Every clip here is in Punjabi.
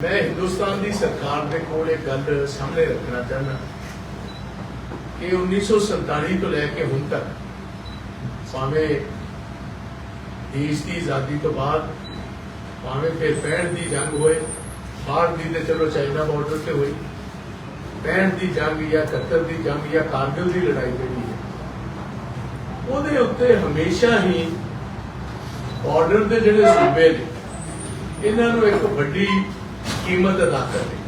ਮੈਂ ਹਿੰਦੁਸਤਾਨ ਦੀ ਸਰਕਾਰ ਦੇ ਕੋਲ ਇਹ ਗੱਲ ਸਾਹਮਣੇ ਰੱਖਣਾ ਚਾਹੁੰਦਾ ਕਿ 1947 ਤੋਂ ਲੈ ਕੇ ਹੁਣ ਤੱਕ ਭਾਵੇਂ ਦੇਸ਼ ਦੀ ਆਜ਼ਾਦੀ ਤੋਂ ਬਾਅਦ, ਭਾਵੇਂ ਫਿਰ 65 ਦੀ ਜੰਗ ਹੋਏ, ਬਾਹਰ ਦੀ ਤੇ ਚਲੋ ਚਾਈਨਾ ਬਾਰਡਰ ਤੇ ਹੋਈ 65 ਦੀ ਜੰਗ ਜਾਂ 71 ਦੀ ਜੰਗ ਜਾਂ ਕਾਰਗਿਲ ਦੀ ਲੜਾਈ ਜਿਹੜੀ ਹੈ, ਉਹਦੇ ਉੱਤੇ ਹਮੇਸ਼ਾ ਹੀ ਬਾਰਡਰ ਦੇ ਜਿਹੜੇ ਸੂਬੇ ਨੇ, ਇਹਨਾਂ ਨੂੰ ਇੱਕ ਵੱਡੀ ਕੀਮਤ ਅਦਾ ਕਰਨੀ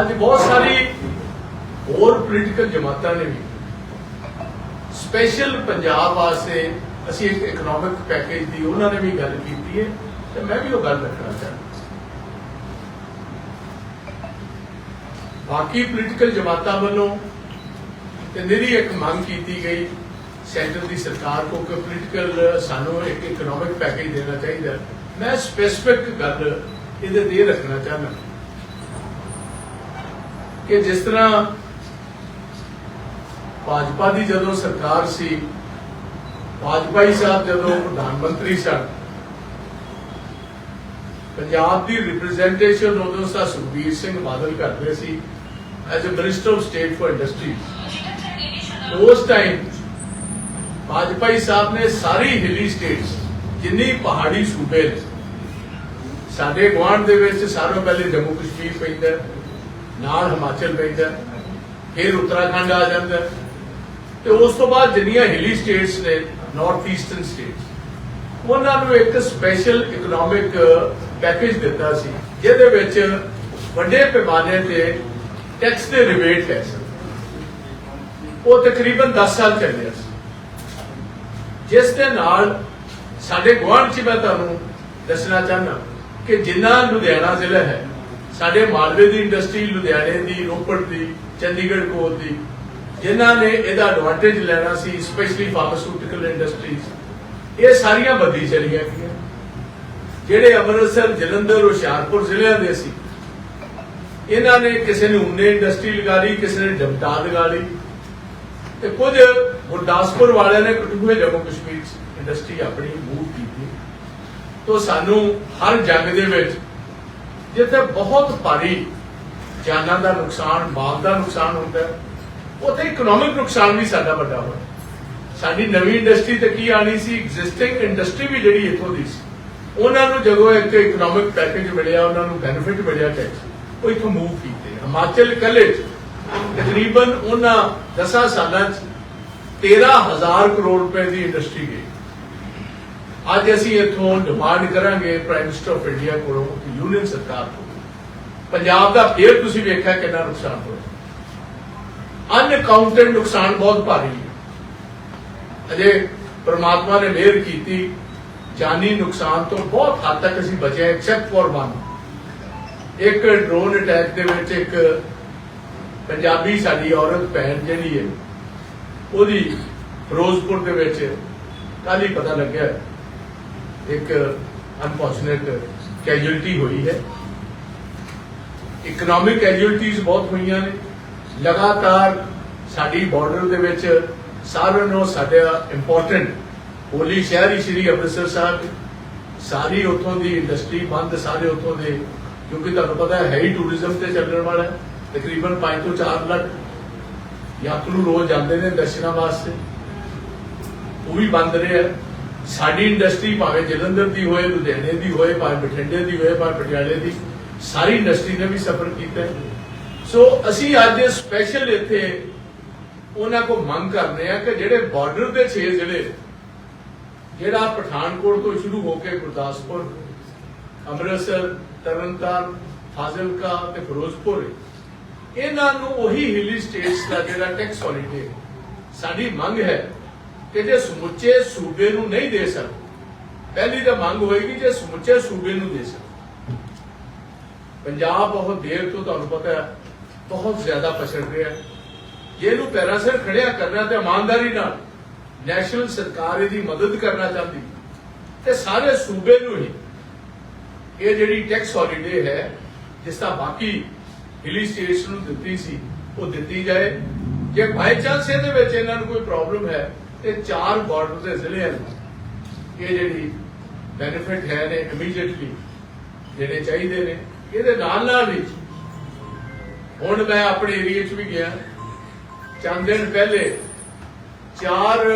ਅੱਜ ਬਹੁਤ ਸਾਰੀ ਹੋਰ ਪੋਲੀਟੀਕਲ ਜਮਾਤਾਂ ਨੇ ਵੀ। ਸਪੈਸ਼ਲ ਪੰਜਾਬ ਵਾਸਤੇ ਅਸੀਂ ਇੱਕ ਇਕਨੋਮਿਕ ਪੈਕੇਜ ਦੀ ਉਹਨਾਂ ਨੇ ਵੀ ਗੱਲ ਕੀਤੀ ਹੈ, ਤੇ ਮੈਂ ਵੀ ਉਹ ਗੱਲ ਰੱਖਣਾ ਚਾਹੁੰਦਾ। ਬਾਕੀ ਪੋਲੀਟੀਕਲ ਜਮਾਤਾਂ ਵੱਲੋਂ ਤੇ ਨਿਰੀ ਇੱਕ ਮੰਗ ਕੀਤੀ ਗਈ ਸੈਂਟਰ ਦੀ ਸਰਕਾਰ ਕੋ ਕਿ ਪੋਲੀਟੀਕਲ ਸਾਨੂੰ ਇੱਕ ਇਕਨੋਮਿਕ ਪੈਕੇਜ ਦੇਣਾ ਚਾਹੀਦਾ। ਮੈਂ ਸਪੈਸਿਫਿਕ ਗੱਲ ਇਹਦੇ ਤੇ ਇਹ ਰੱਖਣਾ ਚਾਹੁੰਦਾ। ਕਿ ਜਿਸ ਤਰ੍ਹਾਂ ਭਾਜਪਾ ਦੀ ਜਦੋਂ ਸਰਕਾਰ ਸੀ ਵਾਜਪਾਈ ਸਾਹਿਬ ਜਦੋਂ ਪ੍ਰਧਾਨ ਮੰਤਰੀ ਸਨ, ਪੰਜਾਬ ਦੀ ਰਿਪਰੈਜ਼ੈਂਟੇਸ਼ਨ ਉਦੋਂ ਸਾ ਸੁਖਬੀਰ ਸਿੰਘ ਬਾਦਲ ਕਰਦੇ ਸੀ as a minister of state for industry ਉਸ ਟਾਈਮ ਵਾਜਪਾਈ ਸਾਹਿਬ ਨੇ ਸਾਰੀ ਹਿਲੀ ਸਟੇਟਸ ਜਿੰਨੀ ਪਹਾੜੀ ਸੂਬੇ ਨੇ ਸਾਡੇ ਗੁਆਂਢ ਦੇ ਵਿੱਚ ਸਾਰਿਆਂ ਪਹਿਲੇ ਜੰਮੂ ਕਸ਼ਮੀਰ ਪੈਂਦਾ ਨਾਲ ਹਿਮਾਚਲ ਪੈਂਦਾ ਫਿਰ ਉੱਤਰਾਖੰਡ ਆ ਜਾਂਦਾ। ਹੈ, ਤੇ ਉਸ ਤੋਂ ਬਾਅਦ ਜਿੰਨੀਆਂ ਹਿਲੀ ਸਟੇਟਸ ਨੇ ਨਾਰਥ ਈਸਟਰਨ ਸਟੇਟਸ ਉਹਨਾਂ ਨੂੰ ਇੱਕ ਸਪੈਸ਼ਲ ਇਕਨੋਮਿਕ ਪੈਕੇਜ ਦਿੱਤਾ ਸੀ ਜਿਹਦੇ ਵਿੱਚ ਵੱਡੇ ਪੈਮਾਨੇ ਤੇ ਟੈਕਸ ਦੇ ਰਿਬੇਟ ਹੈ ਸਨ ਉਹ ਤਕਰੀਬਨ 10 ਸਾਲ ਚੱਲਿਆ ਸੀ। ਜਿਸ ਦੇ ਨਾਲ ਸਾਡੇ ਗੁਆਂਢ 'ਚ ਮੈਂ ਤੁਹਾਨੂੰ ਦੱਸਣਾ ਚਾਹੁੰਦਾ ਕਿ ਜਿੰਨਾ ਲੁਧਿਆਣਾ ਜ਼ਿਲ੍ਹਾ ਹੈ, ਸਾਡੇ ਮਾਲਵੇ ਦੀ ਇੰਡਸਟਰੀ, ਲੁਧਿਆਣੇ ਦੀ, ਰੋਪੜ ਦੀ, ਚੰਡੀਗੜ੍ਹ, ਕੋਲ ਦੀ, ਜਿਨ੍ਹਾਂ ਨੇ ਇਹਦਾ ਐਡਵਾਂਟੇਜ ਲੈਣਾ ਸੀ ਸਪੈਸ਼ਲੀ ਫਾਰਮਾਸਿਊਟੀਕਲ ਇੰਡਸਟਰੀਜ਼ ਇਹ ਸਾਰੀਆਂ ਬੱਦੀ ਚਲੀਆਂ ਗਈਆਂ। ਜਿਹੜੇ ਅੰਮ੍ਰਿਤਸਰ, ਜਲੰਧਰ, ਹੁਸ਼ਿਆਰਪੁਰ ਜ਼ਿਲ੍ਹਿਆਂ ਦੇ ਸੀ, ਇਹਨਾਂ ਨੇ ਕਿਸੇ ਨੇ ਉਨੇ ਇੰਡਸਟਰੀ ਲਗਾ ਲਈ, ਕਿਸੇ ਨੇ ਡਮਟਾ ਲਗਾ ਲਈ। ਤੇ ਕੁਝ ਗੁਰਦਾਸਪੁਰ ਵਾਲਿਆਂ ਨੇ ਕਟੂਏ ਜੰਮੂ ਕਸ਼ਮੀਰ ਚ ਇੰਡਸਟਰੀ ਆਪਣੀ ਤੋਂ ਸਾਨੂੰ ਹਰ ਜੰਗ ਦੇ ਵਿੱਚ ਜਿੱਥੇ ਬਹੁਤ ਭਾਰੀ ਜਾਨਾਂ ਦਾ ਨੁਕਸਾਨ, ਮਾਲ ਦਾ ਨੁਕਸਾਨ ਹੁੰਦਾ ਹੈ, ਉੱਥੇ ਇਕਨੋਮਿਕ ਨੁਕਸਾਨ ਵੀ ਸਾਡਾ ਵੱਡਾ ਹੋਇਆ। ਸਾਡੀ ਨਵੀਂ ਇੰਡਸਟਰੀ ਤੇ ਕੀ ਆਣੀ ਸੀ? ਐਗਜ਼ਿਸਟਿੰਗ ਇੰਡਸਟਰੀ ਵੀ ਜਿਹੜੀ ਇੱਥੋਂ ਦੀ ਸੀ। ਉਹਨਾਂ ਨੂੰ ਜਦੋਂ ਇੱਕ ਇਕਨੋਮਿਕ ਪੈਕੇਜ ਮਿਲਿਆ, ਉਹਨਾਂ ਨੂੰ ਬੈਨੀਫਿਟ ਮਿਲਿਆ ਟੈਕਸ ਉਹ ਇੱਥੋਂ ਮੂਵ ਕੀਤੇ। ਹਿਮਾਚਲ ਕੱਲੇ ਤਕਰੀਬਨ ਉਹਨਾਂ 10 ਸਾਲਾਂ ਚ 13000 ਕਰੋੜ ਰੁਪਏ ਦੀ ਇੰਡਸਟਰੀ ਗਈ। ਅੱਜ ਅਸੀਂ ਇੱਥੋਂ ਡਿਮਾਂਡ ਕਰਾਂਗੇ ਪ੍ਰਾਈਮ ਮਿਨਿਸਟਰ ਆਫ ਇੰਡੀਆ ਕੋਲੋਂ ਯੂਨੀਅਨ ਸਰਕਾਰ ਤੋਂ। ਪੰਜਾਬ ਦਾ ਫੇਰ ਤੁਸੀਂ ਵੇਖਿਆ ਕਿੰਨਾ ਨੁਕਸਾਨ ਹੋਇਆ। ਅਨਕਾਊਂਟਡ ਨੁਕਸਾਨ ਬਹੁਤ ਭਾਰੀ ਹੈ। ਅਜੇ ਪ੍ਰਮਾਤਮਾ ਨੇ ਮਿਹਰ ਕੀਤੀ, ਜਾਨੀ ਨੁਕਸਾਨ ਤੋਂ ਬਹੁਤ ਹੱਦ ਤੱਕ ਅਸੀਂ ਬਚੇ ਐਕਸੈਪਟ ਫॉर ਵਨ ਇੱਕ ਡਰੋਨ ਅਟੈਕ ਦੇ ਵਿੱਚ ਇੱਕ ਪੰਜਾਬੀ ਸਾਡੀ ਔਰਤ, ਭੈਣ ਜਿਹੜੀ ਹੈ, ਉਹਦੀ ਫਿਰੋਜ਼ਪੁਰ ਦੇ ਵਿੱਚ ਕੱਲ ਹੀ ਪਤਾ ਲੱਗਿਆ ਇੱਕ ਅਨਫੋਰਚੂਨੇਟ ਕੈਜੁਅਲਟੀ ਹੋਈ ਹੈ। ਇਕਨੋਮਿਕ ਕੈਜੁਅਲਟੀਜ਼ ਬਹੁਤ ਹੋਈਆਂ ਨੇ। ਲਗਾਤਾਰ ਸਾਡੀ ਬਾਰਡਰ ਦੇ ਵਿੱਚ ਸਾਰਿਆਂ ਨੂੰ ਸਾਡਾ ਇੰਪੋਰਟੈਂਟ ਹੋਲੀ ਸ਼ਹਿਰ ਹੀ ਸ਼੍ਰੀ ਅੰਮ੍ਰਿਤਸਰ ਸਾਹਿਬ। ਸਾਰੀ ਉਥੋਂ ਦੀ ਇੰਡਸਟਰੀ ਬੰਦ, ਸਾਰੇ ਉੱਥੋਂ ਦੇ, ਕਿਉਂਕਿ ਤੁਹਾਨੂੰ ਪਤਾ ਹੈ, ਹੀ ਟੂਰਿਜ਼ਮ ਤੇ ਚੱਲਣ ਵਾਲਾ ਹੈ। ਤਕਰੀਬਨ 5 ਤੋਂ 4 ਲੱਖ ਯਾਤਰੂ ਰੋਜ਼ ਜਾਂਦੇ ਨੇ ਦਰਸ਼ਨਾਂ ਵਾਸਤੇ। ਉਹ ਵੀ ਬੰਦ ਰਿਹਾ। ਸਾਡੀ ਇੰਡਸਟਰੀ ਭਾਵੇਂ ਜਲੰਧਰ ਦੀ ਹੋਏ, ਲੁਧਿਆਣੇ ਦੀ ਹੋਏ, ਭਾਵੇਂ ਬਠਿੰਡੇ ਦੀ ਹੋਏ, ਭਾਵੇਂ ਪਟਿਆਲੇ ਦੀ, ਸਾਰੀ ਇੰਡਸਟਰੀ ਨੇ ਵੀ ਸਫਰ ਕੀਤਾ ਹੈ। ਸੋ ਅਸੀਂ ਅੱਜ ਸਪੈਸ਼ਲ ਇੱਥੇ ਉਹਨਾਂ ਕੋ ਮੰਗ ਕਰਦੇ ਆ ਕਿ ਜਿਹੜੇ ਬਾਰਡਰ ਦੇ 6 ਜ਼ਿਲ੍ਹੇ, ਜਿਹੜਾ ਪਠਾਨਕੋਟ ਤੋਂ ਸ਼ੁਰੂ ਹੋ ਕੇ ਗੁਰਦਾਸਪੁਰ, ਅੰਮ੍ਰਿਤਸਰ, ਤਰਨਤਾਰਨ, ਫਾਜ਼ਿਲਕਾ ਤੇ ਫਿਰੋਜ਼ਪੁਰ, ਇਹਨਾਂ ਨੂੰ ਉਹੀ ਹਿੱਲੀ ਸਟੇਟਸ ਦਾ ਜਿਹੜਾ ਟੈਕਸ ਹੌਲੀਡੇ ਸਾਡੀ ਮੰਗ ਹੈ ਕਿ ਜੇ ਸਮੁੱਚੇ ਸੂਬੇ ਨੂੰ ਨਹੀਂ ਦੇ ਸਕਦੇ ਪਹਿਲੀ ਤਾਂ ਮੰਗ ਹੋਏਗੀ ਜੇ ਸਮੁੱਚੇ ਸੂਬੇ ਨੂੰ ਦੇ ਸਕਦੇ ਪੰਜਾਬ ਬਹੁਤ ਦੇਰ ਤੋਂ ਤੁਹਾਨੂੰ ਪਤਾ ਹੈ, ਬਹੁਤ ਜ਼ਿਆਦਾ ਪਛੜ ਰਿਹਾ ਜੇ ਇਹਨੂੰ ਪੈਰਾਂ ਸਿਰ ਖੜਿਆ ਕਰਨਾ ਤੇ ਇਮਾਨਦਾਰੀ ਨਾਲ ਨੈਸ਼ਨਲ ਸਰਕਾਰ ਇਹਦੀ ਮਦਦ ਕਰਨਾ ਚਾਹੁੰਦੀ ਤੇ ਸਾਰੇ ਸੂਬੇ ਨੂੰ ਹੀ ਇਹ ਜਿਹੜੀ ਟੈਕਸ ਹੌਲੀਡੇ ਹੈ, ਜਿਸ ਦਾ ਬਾਕੀ ਹਿਲੀ ਸਟੇਟਸ ਨੂੰ ਦਿੱਤੀ ਸੀ, ਉਹ ਦਿੱਤੀ ਜਾਏ। ਜੇ ਬਾਈ ਚਾਂਸ ਇਹਦੇ ਵਿੱਚ ਇਹਨਾਂ ਨੂੰ ਕੋਈ ਪ੍ਰੋਬਲਮ ਹੈ ਤੇ ਚਾਰ ਬਾਰਡਰ ਦੇ ਜ਼ਿਲ੍ਹੇ ਹਨ। ਇਹ ਜਿਹੜੀ ਬੈਨੀਫਿਟ ਹੈ ਨੇ ਇਮੀਡੀਏਟਲੀ ਦੇਣੇ ਚਾਹੀਦੇ ਨੇ, ਇਹਦੇ ਨਾਲ ਨਾਲ ਹੀ ਹੁਣ ਮੈਂ ਆਪਣੇ ਏਰੀਆ 'ਚ ਵੀ ਗਿਆ। ਚੰਦ ਦਿਨ ਪਹਿਲੇ ਚਾਰ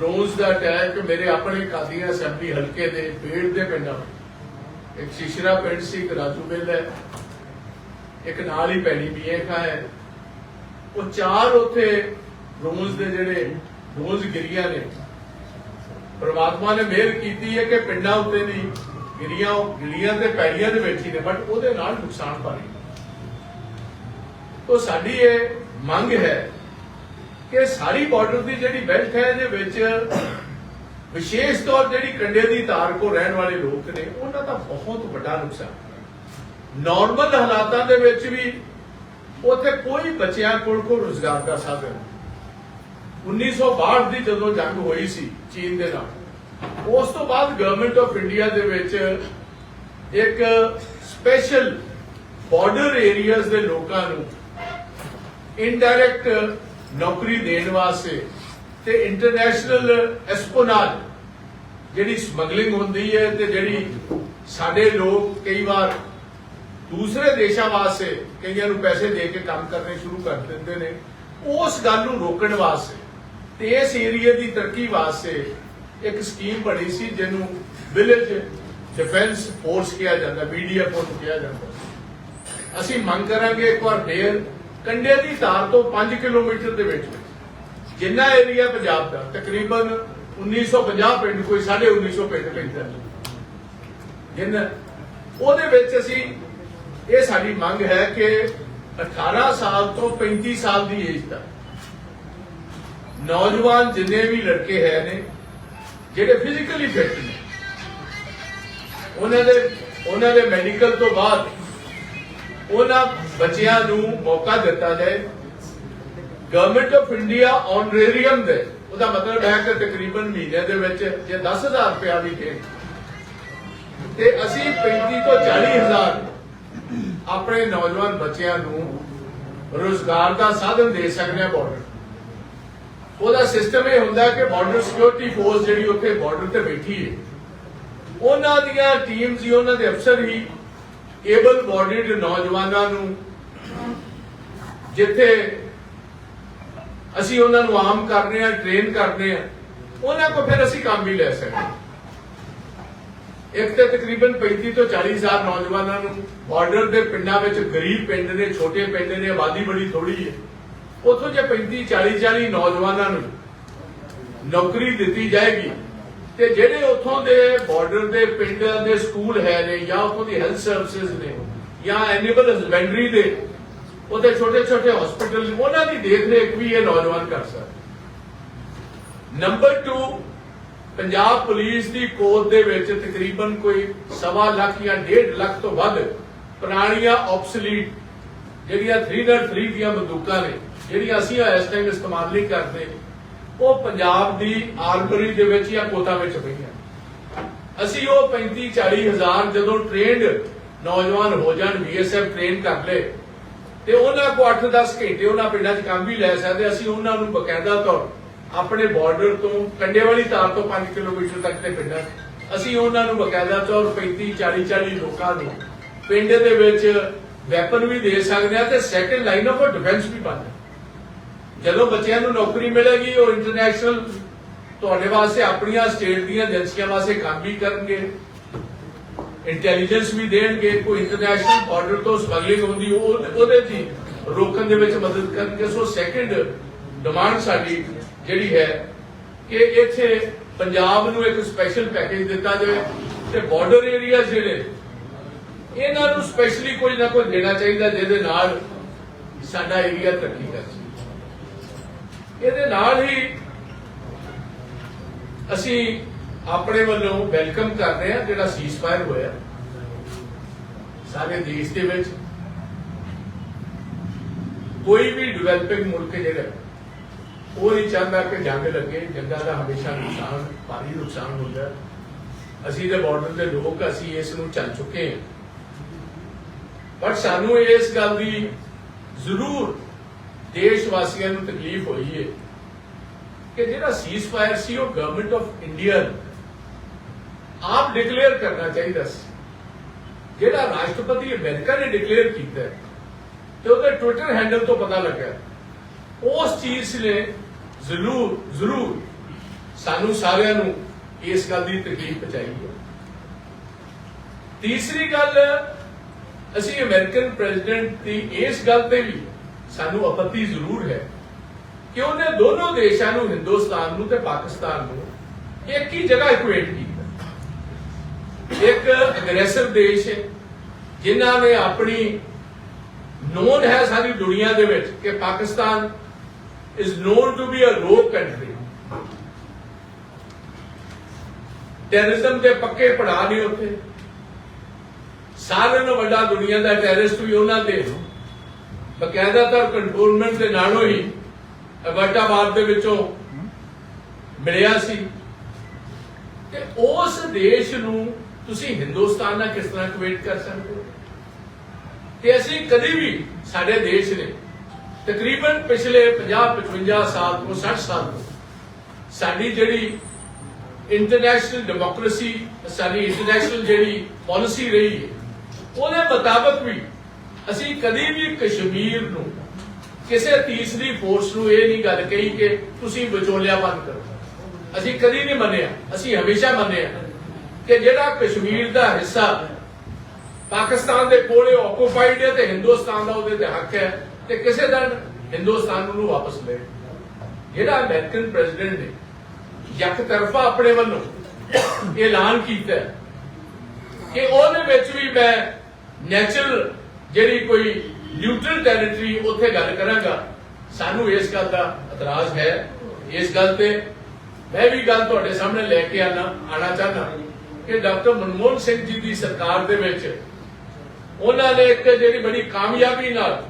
ਰੋਜ਼ ਦਾ ਅਟੈਕ ਮੇਰੇ ਆਪਣੇ ਕਾਦੀਆਂ ਅਸੈਂਬਲੀ ਹਲਕੇ ਦੇ ਪੇੜ ਦੇ ਪਿੰਡਾਂ ਵਿੱਚ। ਇੱਕ ਸ਼ਿਸ਼ਰਾ ਪਿੰਡ ਸੀ, ਇੱਕ ਰਾਜੂ ਮਿੱਲ ਹੈ, ਇੱਕ ਨਾਲ ਹੀ ਪੈਣੀ ਬੀਏਖਾ ਹੈ। ਉਹ ਚਾਰ ਉਥੇ ਰੋਜ਼ ਦੇ ਜਿਹੜੇ ਰੋਜ਼ ਗਿਰੀਆਂ ਨੇ। ਪਰਮਾਤਮਾ ਨੇ ਮਿਹਰ ਕੀਤੀ ਹੈ ਕਿ ਪਿੰਡਾਂ ਉੱਤੇ ਨਹੀਂ ਗਿਰੀਆਂ ਗਿਰੀਆਂ ਤੇ ਪੈੜੀਆਂ ਦੇ ਵਿੱਚ ਹੀ ਨੇ ਬਟ ਉਹਦੇ ਨਾਲ ਨੁਕਸਾਨ ਭਾਰੀ ਤੋ ਸਾਡੀ ਇਹ ਮੰਗ ਹੈ ਕਿ ਸਾਰੀ ਬਾਰਡਰ ਦੀ ਜਿਹੜੀ ਬੈਲਟ ਹੈ, ਇਹਦੇ ਵਿੱਚ ਵਿਸ਼ੇਸ਼ ਤੌਰ ਜਿਹੜੀ ਕੰਡੇ ਦੀ ਤਾਰ ਕੋ ਰਹਿਣ ਵਾਲੇ ਲੋਕ ਨੇ, ਉਹਨਾਂ ਦਾ ਬਹੁਤ ਵੱਡਾ ਨੁਕਸਾਨ। ਨਾਰਮਲ ਹਾਲਾਤਾਂ ਦੇ ਵਿੱਚ ਵੀ ਉੱਥੇ ਕੋਈ ਬੱਚਿਆਂ ਕੋਲ ਕੋ ਰੋਜ਼ਗਾਰ ਦਾ ਸਾਧਨ 1962 ਦੀ ਜਦੋਂ ਜੰਗ ਹੋਈ ਸੀ ਚੀਨ ਦੇ ਨਾਲ, ਉਸ ਤੋਂ ਬਾਅਦ ਗਵਰਨਮੈਂਟ ਆਫ ਇੰਡੀਆ ਦੇ ਵਿੱਚ ਇੱਕ ਸਪੈਸ਼ਲ ਬਾਰਡਰ ਏਰੀਆਜ਼ ਦੇ ਲੋਕਾਂ ਨੂੰ ਇਨਡਾਇਰੈਕਟ ਨੌਕਰੀ ਦੇਣ ਵਾਸਤੇ ਤੇ ਇੰਟਰਨੈਸ਼ਨਲ ਐਸਪੋਨਾਲ ਜਿਹੜੀ ਸਮਗਲਿੰਗ ਹੁੰਦੀ ਹੈ ਤੇ ਜਿਹੜੀ ਸਾਡੇ ਲੋਕ ਕਈ ਵਾਰ ਦੂਸਰੇ ਦੇਸ਼ਾਂ ਵਾਸਤੇ ਕਈਆਂ ਨੂੰ ਪੈਸੇ ਦੇ ਕੇ ਕੰਮ ਕਰਨੇ ਸ਼ੁਰੂ ਕਰ ਦਿੰਦੇ ਨੇ, ਉਸ ਗੱਲ ਨੂੰ ਰੋਕਣ ਵਾਸਤੇ ਤੇ ਇਸ ਏਰੀਏ ਦੀ ਤਰੱਕੀ ਵਾਸਤੇ ਇੱਕ ਸਕੀਮ ਬਣੀ ਸੀ, ਜਿਹਨੂੰ ਵਿਲੇਜ ਡਿਫੈਂਸ ਫੋਰਸ ਕਿਹਾ ਜਾਂਦਾ ਮੀਡੀਆ ਨੂੰ ਕਿਹਾ ਜਾਂਦਾ ਅਸੀਂ ਮੰਗ ਕਰਾਂਗੇ ਇੱਕ ਵਾਰ ਫੇਰ ਕੰਡੇ ਦੀ ਧਾਰ ਤੋਂ 5 ਕਿਲੋਮੀਟਰ ਦੇ ਵਿੱਚ, ਜਿੰਨਾ ਏਰੀਆ ਪੰਜਾਬ ਦਾ, ਤਕਰੀਬਨ 1950 ਪਿੰਡ, ਕੋਈ 1950 ਪਿੰਡ ਪੈਂਦਾ ਜਿੰਨਾ, ਉਹਦੇ ਵਿੱਚ ਅਸੀਂ ਇਹ ਸਾਡੀ ਮੰਗ ਹੈ ਕਿ 18 ਸਾਲ ਤੋਂ 35 ਸਾਲ ਦੀ ਏਜ ਤੱਕ ਨੌਜਵਾਨ ਜਿੰਨੇ ਵੀ ਲੜਕੇ ਹੈ ਨੇ, ਜਿਹੜੇ ਫਿਜ਼ੀਕਲੀ ਫਿੱਟ ਨੇ, ਉਹਨਾਂ ਦੇ ਉਹਨਾਂ ਦੇ ਮੈਡੀਕਲ ਤੋਂ ਬਾਅਦ ਉਹਨਾਂ ਬੱਚਿਆਂ ਨੂੰ ਮੌਕਾ ਦਿੱਤਾ ਜਾਏ। ਗਵਰਨਮੈਂਟ ਆਫ ਇੰਡੀਆ ਆਨਰੇਰੀਅਮ ਦੇ, ਉਹਦਾ ਮਤਲਬ ਹੈ ਕਿ ਤਕਰੀਬਨ ਮਹੀਨੇ ਦੇ ਵਿੱਚ ਜੇ 10000 ਰੁਪਇਆ ਵੀ ਦੇ ਤੇ ਅਸੀਂ 35 ਤੋਂ 40000 ਆਪਣੇ ਨੌਜਵਾਨ ਬੱਚਿਆਂ ਨੂੰ ਰੋਜ਼ਗਾਰ ਦਾ ਸਾਧਨ ਦੇ ਸਕਦੇ ਹਾਂ ਬਾਰਡਰ ਉਹਦਾ ਸਿਸਟਮ ਇਹ ਹੁੰਦਾ ਕਿ ਬਾਰਡਰ ਸਿਕਿਉਰਿਟੀ ਫੋਰਸ ਜਿਹੜੀ ਉੱਥੇ ਬਾਰਡਰ ਤੇ ਬੈਠੀ ਹੈ ਉਹਨਾਂ ਦੀਆਂ ਟੀਮਸ ਹੀ, ਉਹਨਾਂ ਦੇ ਅਫਸਰ ਹੀ ਏਬਲ ਬੋਡੀਡ ਨੌਜਵਾਨਾਂ ਨੂੰ ਜਿੱਥੇ ਅਸੀਂ ਉਹਨਾਂ ਨੂੰ ਆਮ ਕਰਨੇ ਆ ਟ੍ਰੇਨ ਕਰਦੇ ਆ ਉਹਨਾਂ ਕੋ ਫਿਰ ਅਸੀਂ ਕੰਮ ਵੀ ਲੈ ਸਕਦੇ ਹਾਂ। ਇੱਕ ਤੇ ਤਕਰੀਬਨ 35 ਤੋਂ 40 ਹਜ਼ਾਰ ਨੌਜਵਾਨਾਂ ਨੂੰ ਬਾਰਡਰ ਦੇ ਪਿੰਡਾਂ ਵਿੱਚ ਗਰੀਬ ਪਿੰਡ ਨੇ, ਛੋਟੇ ਪਿੰਡ ਨੇ, ਆਬਾਦੀ ਬੜੀ ਥੋੜੀ ਹੈ ਉਥੋਂ ਜੇ 35 40 40 ਨੌਜਵਾਨਾਂ ਨੂੰ ਨੌਕਰੀ ਦਿੱਤੀ ਜਾਏਗੀ, ਤੇ ਜਿਹੜੇ ਉਥੋਂ ਦੇ ਬਾਰਡਰ ਦੇ ਪਿੰਡਾਂ ਦੇ ਸਕੂਲ ਹੈ ਨੇ ਜਾਂ ਉਥੋਂ ਦੀ ਹੈਲਥ ਸਰਵਿਸਿਜ਼ ਨੇ ਜਾਂ ਐਨੀਮਲ ਹਸਬੈਂਡਰੀ ਦੇ ਉਹਦੇ ਛੋਟੇ ਛੋਟੇ ਹਸਪੀਟਲ ਉਹਨਾਂ ਦੀ ਦੇਖ ਰੇਖ ਵੀ ਇਹ ਨੌਜਵਾਨ ਕਰ ਸਕਦੇ ਨੰਬਰ 2 ਪੰਜਾਬ ਪੁਲਿਸ ਦੀ ਕੋਦ ਦੇ ਵਿੱਚ ਤਕਰੀਬਨ ਕੋਈ ਸਵਾ ਲੱਖ ਜਾਂ 1.5 ਲੱਖ ਤੋਂ ਵੱਧ ਪੁਰਾਣੀਆਂ ਆਬਸੋਲੀਟ ਜਿਹੜੀਆਂ 303 ਦੀਆਂ ਬੰਦੂਕਾਂ ਨੇ ਜਿਹੜੀਆਂ ਅਸੀਂ ਇਸ ਟਾਈਮ ਇਸਤੇਮਾਲ ਨਹੀਂ ਕਰਦੇ, ਉਹ ਪੰਜਾਬ ਦੀ ਆਰਮਰੀ ਦੇ ਵਿੱਚ ਜਾਂ ਕੋਤਾ ਵਿੱਚ ਪਈਆਂ ਅਸੀਂ ਉਹ 35 40 ਹਜ਼ਾਰ ਜਦੋਂ ਟ੍ਰੇਨਡ ਨੌਜਵਾਨ ਹੋ ਜਾਣ ਬੀਐਸਐਫ ਟ੍ਰੇਨ ਕਰ ਲੇ, ਤੇ ਉਹਨਾਂ ਕੋ 8-10 ਘੰਟੇ ਉਹਨਾਂ ਪਿੰਡਾਂ 'ਚ ਕੰਮ ਵੀ ਲੈ ਸਕਦੇ, ਅਸੀਂ ਉਹਨਾਂ ਨੂੰ ਬਕਾਇਦਾ ਤੌਰ ਆਪਣੇ ਬਾਰਡਰ ਤੋਂ ਕੰਡੇ ਵਾਲੀ ਤਾਰ ਤੋਂ 5 ਕਿਲੋਮੀਟਰ ਤੱਕ ਦੇ ਪਿੰਡਾਂ ਅਸੀਂ ਉਹਨਾਂ ਨੂੰ ਬਕਾਇਦਾ ਤੌਰ 35 40 40 ਲੋਕਾਂ ਨੂੰ ਪਿੰਡ ਦੇ ਵਿੱਚ ਵੈਪਨ ਵੀ ਦੇ ਸਕਦੇ ਆ ਤੇ ਸੈਕੰਡ ਲਾਈਨ ਆਫ ਡਿਫੈਂਸ ਵੀ ਬਣ ਜਦੋਂ ਬੱਚਿਆਂ ਨੂੰ ਨੌਕਰੀ ਮਿਲੇਗੀ, ਉਹ ਇੰਟਰਨੈਸ਼ਨਲ ਤੁਹਾਡੇ ਵਾਸਤੇ ਆਪਣੀਆਂ ਸਟੇਟ ਦੀਆਂ ਏਜੰਸੀਆਂ ਵਾਸਤੇ ਕੰਮ ਵੀ ਕਰਨਗੇ ਇੰਟੈਲੀਜੈਂਸ ਵੀ ਦੇਣਗੇ, ਕੋਈ ਇੰਟਰਨੈਸ਼ਨਲ ਬਾਰਡਰ ਤੋਂ ਸਮਗਲਿੰਗ ਹੁੰਦੀ, ਉਹ ਉਹਦੇ ਦੀ ਰੋਕਣ ਦੇ ਵਿੱਚ ਮਦਦ ਕਰਨਗੇ। ਸੋ ਸੈਕੰਡ ਡਿਮਾਂਡ ਸਾਡੀ ਜਿਹੜੀ ਹੈ ਕਿ ਇੱਥੇ ਪੰਜਾਬ ਨੂੰ ਇੱਕ ਸਪੈਸ਼ਲ ਪੈਕੇਜ ਦਿੱਤਾ ਜਾਵੇ ਤੇ ਬਾਰਡਰ ਏਰੀਆ ਜਿਹੜੇ, ਇਹਨਾਂ ਨੂੰ ਸਪੈਸ਼ਲੀ ਕੋਈ ਨਾ ਕੋਈ ਦੇਣਾ ਚਾਹੀਦਾ, ਜਿਹਦੇ ਨਾਲ ਸਾਡਾ ਏਰੀਆ ਤਰੱਕੀ ਕਰ ਸਕੇ। ਇਹਦੇ ਨਾਲ ਹੀ ਅਸੀਂ ਆਪਣੇ ਵੱਲੋਂ ਵੈਲਕਮ ਕਰਦੇ ਹਾਂ ਜਿਹੜਾ ਸੀਜ਼ਫਾਇਰ ਹੋਇਆ। ਸਾਰੇ ਦੇਸ਼ ਦੇ ਵਿੱਚ ਕੋਈ ਵੀ ਡਿਵੈਲਪਿੰਗ ਮੁਲਕ ਜਿਹੜਾ, ਉਹ ਨਹੀਂ ਚਾਹੁੰਦਾ ਕਿ ਜੰਗ ਲੱਗੇ, ਜੰਗਾਂ ਦਾ ਹਮੇਸ਼ਾ ਨੁਕਸਾਨ, ਭਾਰੀ ਨੁਕਸਾਨ ਹੁੰਦਾ। ਅਸੀਂ ਦੇ ਬਾਰਡਰ ਦੇ ਲੋਕ, ਅਸੀਂ ਇਸ ਨੂੰ ਚੱਲ ਚੁੱਕੇ ਹਾਂ। ਪਰ ਸਾਨੂੰ ਇਸ ਗੱਲ ਦੀ ਜ਼ਰੂਰ ਦੇਸ਼ ਵਾਸੀਆਂ ਨੂੰ ਤਕਲੀਫ ਹੋਈ ਹੈ ਕਿ ਜਿਹੜਾ ਸੀਜ਼ਫਾਇਰ ਸੀ ਉਹ ਗਵਰਨਮੈਂਟ ਆਫ ਇੰਡੀਆ ਆਪ ਡਿਕਲੇਅਰ ਕਰਨਾ ਚਾਹੀਦਾ ਸੀ। ਜਿਹੜਾ ਰਾਸ਼ਟਰਪਤੀ ਅਮਰੀਕਾ ਨੇ ਡਿਕਲੇਅਰ ਕੀਤਾ ਤੇ ਉਹਦੇ ਟਵਿੱਟਰ ਹੈਂਡਲ ਤੋਂ ਪਤਾ ਲੱਗਾ। ਉਸ ਚੀਜ਼ ਨੇ ਜ਼ਰੂਰ ਜ਼ਰੂਰ ਸਾਨੂੰ ਸਾਰਿਆਂ ਨੂੰ ਇਸ ਗੱਲ ਦੀ ਤਕਲੀਫ ਪਹੁੰਚਾਈ ਹੈ। ਤੀਸਰੀ ਗੱਲ, ਅਸੀਂ ਅਮਰੀਕਨ ਪ੍ਰੈਜ਼ੀਡੈਂਟ ਦੀ ਇਸ ਗੱਲ ਤੇ ਵੀ ਸਾਨੂੰ ਆਪੱਤੀ ਜ਼ਰੂਰ ਹੈ ਕਿ ਉਹਨੇ ਦੋਨੋਂ ਦੇਸ਼ਾਂ ਨੂੰ, ਹਿੰਦੁਸਤਾਨ ਨੂੰ ਤੇ ਪਾਕਿਸਤਾਨ ਨੂੰ ਇੱਕ ਹੀ ਜਗ੍ਹਾ ਇਕੁਏਟ ਕੀਤਾ। ਇੱਕ ਅਗਰੈਸਰ ਦੇਸ਼ ਹੈ, ਜਿਨ੍ਹਾਂ ਨੇ ਆਪਣੀ ਨੋਨ ਹੈ ਸਾਰੀ ਦੁਨੀਆ ਦੇ ਵਿੱਚ ਕਿ Pakistan is known to be a rogue country terrorism ਦੇ ਪੱਕੇ ਪੜਾ ਨਹੀਂ ਉੱਥੇ। ਸਾਰਿਆਂ ਨੂੰ ਵੱਡਾ ਦੁਨੀਆ ਦਾ ਟੈਰਰਿਸਟ ਵੀ ਉਹਨਾਂ ਦੇ ਬਕਾਇਦਾ ਤਰ ਕੰਟਰੋਲਮੈਂਟ ਦੇ ਨਾਲੋਂ ਹੀ ਅਬਾਟਾਬਾਦ ਦੇ ਵਿੱਚੋਂ ਮਿਲਿਆ ਸੀ। ਤੇ ਉਸ ਦੇਸ਼ ਨੂੰ ਤੁਸੀਂ ਹਿੰਦੁਸਤਾਨ ਨਾਲ ਕਿਸ ਤਰ੍ਹਾਂ ਕਵੇਟ ਕਰ ਸਕਦੇ ਹੋ? ਤੇ ਅਸੀਂ ਕਦੇ ਵੀ ਸਾਡੇ ਦੇਸ਼ ਨੇ ਤਕਰੀਬਨ ਪਿਛਲੇ 50 55 ਸਾਲ ਤੋਂ 60 ਸਾਲ ਤੋਂ ਸਾਡੀ ਜਿਹੜੀ ਇੰਟਰਨੈਸ਼ਨਲ ਡੈਮੋਕ੍ਰੇਸੀ ਸਾਡੀ ਇੰਟਰਨੈਸ਼ਨਲ ਜਿਹੜੀ ਪਾਲਿਸੀ ਰਹੀ ਹੈ ਉਹਦੇ ਮੁਤਾਬਕ ਵੀ ਅਸੀਂ ਕਦੀ ਵੀ ਕਸ਼ਮੀਰ ਨੂੰ, ਕਿਸੇ ਤੀਸਰੀ ਫੋਰਸ ਨੂੰ ਇਹ ਨਹੀਂ ਗੱਲ ਕਹੀ ਕਿ ਤੁਸੀਂ ਵਿਚੋਲਿਆ ਬੰਦ ਕਰੋ। ਅਸੀਂ ਕਦੀ ਨਹੀਂ ਮੰਨਿਆ, ਅਸੀਂ ਹਮੇਸ਼ਾ ਮੰਨਿਆ ਕਿ ਜਿਹੜਾ ਕਸ਼ਮੀਰ ਦਾ ਹਿੱਸਾ ਪਾਕਿਸਤਾਨ ਦੇ ਕੋਲੇ ਆਕੂਪਾਈਡ ਹੈ ਤੇ ਹਿੰਦੁਸਤਾਨ ਦਾ ਉਹਦੇ ਤੇ ਹੱਕ ਹੈ ਤੇ ਕਿਸੇ ਦਿਨ ਹਿੰਦੁਸਤਾਨ ਨੂੰ ਵਾਪਸ ਲੈ ਜਿਹੜਾ ਅਮਰੀਕਨ ਪ੍ਰੈਜ਼ੀਡੈਂਟ ਨੇ ਇੱਕ ਤਰਫਾ ਆਪਣੇ ਵੱਲੋਂ ਐਲਾਨ ਕੀਤਾ ਕਿ ਉਹਦੇ ਵਿੱਚ ਵੀ ਮੈਂ ਨੈਚੁਰਲ ਜਿਹੜੀ ਕੋਈ ਨਿਊਟਰਲ ਟੈਰੀਟਰੀ ਉੱਥੇ ਗੱਲ ਕਰਾਂਗਾ, ਸਾਨੂੰ ਇਸ ਗੱਲ ਦਾ ਇਤਰਾਜ਼ ਹੈ। ਇਸ ਗੱਲ ਤੇ ਮੈਂ ਵੀ ਗੱਲ ਤੁਹਾਡੇ ਸਾਹਮਣੇ ਲੈ ਕੇ ਆਣਾ ਆਣਾ ਚਾਹਨਾ ਕਿ ਡਾਕਟਰ ਮਨਮੋਹਨ ਸਿੰਘ ਜੀ ਦੀ ਸਰਕਾਰ ਦੇ ਵਿੱਚ ਉਹਨਾਂ ਨੇ ਇੱਕ ਜਿਹੜੀ ਬੜੀ ਕਾਮਯਾਬੀ ਨਾਲ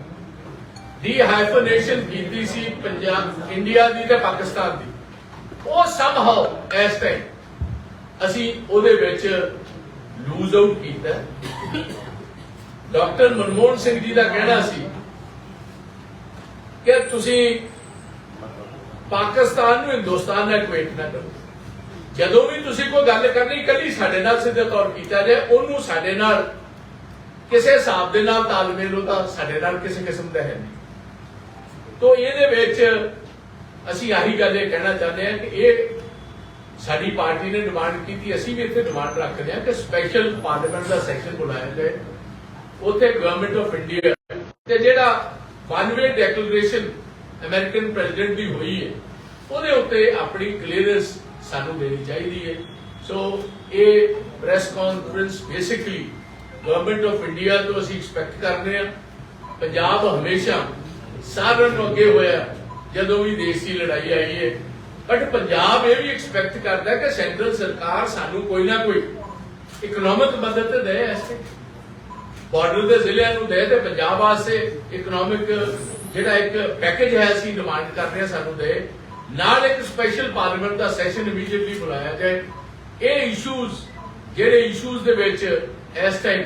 ਡੀ ਹਾਈਫਨੇਸ਼ਨ ਕੀਤੀ ਸੀ ਪੰਜਾਬ ਇੰਡੀਆ ਦੀ ਤੇ ਪਾਕਿਸਤਾਨ ਦੀ। ਉਹ ਸਮਹਾਉ ਇਸ ਟਾਈਮ ਅਸੀਂ ਉਹਦੇ ਵਿੱਚ ਲੂਜ਼ ਆਊਟ ਕੀਤਾ। ਡਾਕਟਰ ਮਨਮੋਹਨ ਸਿੰਘ ਜੀ ਦਾ ਕਹਿਣਾ ਸੀ ਕਿ ਤੁਸੀਂ ਪਾਕਿਸਤਾਨ ਨੂੰ ਹਿੰਦੁਸਤਾਨ ਨਾਲ ਇਕੁਏਟ ਨਾ ਕਰੋ। ਜਦੋਂ ਵੀ ਤੁਸੀਂ ਕੋਈ ਗੱਲ ਕਰਨੀ ਕੱਲੀ ਸਾਡੇ ਨਾਲ ਸਿੱਧੇ ਤੌਰ ਕੀਤਾ ਜਾਏ, ਉਹਨੂੰ ਸਾਡੇ ਨਾਲ, ਕਿਸੇ ਹਿਸਾਬ ਦੇ ਨਾਲ ਤਾਲਮੇਲ ਉਹਦਾ ਸਾਡੇ ਨਾਲ ਕਿਸੇ ਕਿਸਮ ਦਾ ਹੈ ਨਹੀਂ। ਤੋ ਇਹਦੇ ਵਿੱਚ ਅਸੀਂ ਆਹੀ ਗੱਲ ਇਹ ਕਹਿਣਾ ਚਾਹੁੰਦੇ ਹਾਂ ਕਿ ਇਹ ਸਾਡੀ ਪਾਰਟੀ ਨੇ ਡਿਮਾਂਡ ਕੀਤੀ, ਅਸੀਂ ਵੀ ਇੱਥੇ ਡਿਮਾਂਡ ਰੱਖਦੇ ਹਾਂ ਕਿ ਸਪੈਸ਼ਲ ਪਾਰਲੀਮੈਂਟ ਦਾ ਸੈਸ਼ਨ ਬੁਲਾਇਆ ਜਾਏ। ਉੱਥੇ ਗਵਰਨਮੈਂਟ ਆਫ ਇੰਡੀਆ ਤੇ ਜਿਹੜਾ one way declaration American president ਦੀ ਹੋਈ ਹੈ, ਉਹਦੇ ਉੱਤੇ ਆਪਣੀ ਕਲੀਅਰੈਂਸ ਸਾਨੂੰ ਦੇਣੀ ਚਾਹੀਦੀ ਹੈ। ਸੋ ਇਹ press conference basically government of India ਤੋਂ ਅਸੀਂ ਐਕਸਪੈਕਟ ਕਰਦੇ ਹਾਂ। ਪੰਜਾਬ ਹਮੇਸ਼ਾ ਸਾਰਿਆਂ ਨੂੰ ਅੱਗੇ ਹੋਇਆ, ਜਦੋਂ ਵੀ ਦੇਸ਼ ਦੀ ਲੜਾਈ ਆਈ ਹੈ। ਬਟ ਪੰਜਾਬ ਇਹ ਵੀ ਐਕਸਪੈਕਟ ਕਰਦਾ ਕਿ ਸੈਂਟਰਲ ਸਰਕਾਰ ਸਾਨੂੰ ਕੋਈ ਨਾ ਕੋਈ ਇਕਨੋਮਿਕ ਮਦਦ ਦੇ ਐਸੇ ਬਾਰਡਰ ਦੇ ਜ਼ਿਲ੍ਹਿਆਂ ਨੂੰ ਦੇ ਤੇ ਪੰਜਾਬ ਵਾਸਤੇ ਇਕਨੋਮਿਕ ਜਿਹੜਾ ਇੱਕ ਪੈਕੇਜ ਹੈ, ਅਸੀਂ ਡਿਮਾਂਡ ਕਰਦੇ ਹਾਂ ਸਾਨੂੰ ਦੇ। ਨਾਲ ਇੱਕ ਸਪੈਸ਼ਲ ਪਾਰਲੀਮੈਂਟ ਦਾ ਸੈਸ਼ਨ ਇਮੀਡੀਏਟਲੀ ਬੁਲਾਇਆ ਜਾਏ। ਇਹ ਇਸ਼ੂਜ਼ ਜਿਹੜੇ ਇਸ਼ੂਜ਼ ਦੇ ਵਿੱਚ ਇਸ ਟਾਈਮ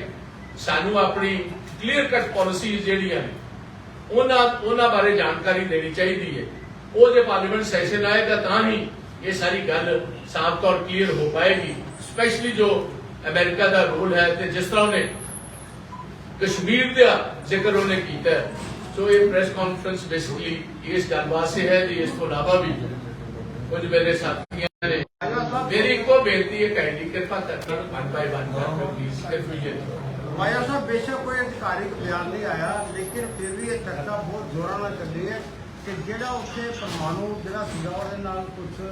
ਸਾਨੂੰ ਆਪਣੀ ਕਲੀਅਰ ਕੱਟ ਪਾਲਿਸੀਜ਼ ਜਿਹੜੀਆਂ ਨੇ, ਉਹਨਾਂ ਉਹਨਾਂ ਬਾਰੇ ਜਾਣਕਾਰੀ ਦੇਣੀ ਚਾਹੀਦੀ ਹੈ। ਉਹ ਜੇ ਪਾਰਲੀਮੈਂਟ ਸੈਸ਼ਨ ਆਏਗਾ ਤਾਂ ਹੀ ਇਹ ਸਾਰੀ ਗੱਲ ਸਾਫ਼ ਤੌਰ ਕਲੀਅਰ ਹੋ ਪਾਏਗੀ। ਸਪੈਸ਼ਲੀ ਜੋ ਅਮਰੀਕਾ ਦਾ ਰੋਲ ਹੈ ਤੇ ਜਿਸ ਤਰ੍ਹਾਂ ਉਹਨੇ ਕਸ਼ਮੀਰ ਦਾ ਜ਼ਿਕਰ ਉਹਨੇ ਕੀਤਾ ਸੋ ਇਹ ਪ੍ਰੈਸ ਕਾਨਫਰੰਸ ਬੇਸਿਕਲੀ ਇਸ ਗੱਲ ਵਾਸਤੇ ਹੈ ਜੀ ਇਸ ਤੋਂ ਇਲਾਵਾ ਵੀ ਕੁਝ ਮੇਰੇ ਸਾਥੀਆਂ ਨੇ ਮੇਰੀ ਇੱਕੋ ਬੇਨਤੀ ਹੈ ਕਾਈਂਡਲੀ ਕਿਰਪਾ ਕਰਕੇ ਵਨ ਬਾਈ ਵਨ ਕਰਕੇ ਪਲੀਜ਼ ਕਨਫਿਊਜ਼ਨ ਮਾਇਆ ਸਾਹਿਬ ਬੇਸ਼ੱਕ ਕੋਈ ਅਧਿਕਾਰਿਕ ਬਿਆਨ ਨਹੀਂ ਆਇਆ ਲੇਕਿਨ ਫਿਰ ਵੀ ਇਹ ਚਰਚਾ ਬਹੁਤ ਜ਼ੋਰਾਂ ਨਾਲ ਚੱਲੀ ਹੈ ਕਿ ਜਿਹੜਾ ਉੱਥੇ ਪਰਮਾਣੂ ਜਿਹੜਾ ਸੀਗਾ ਉਹਦੇ ਨਾਲ ਕੁਝ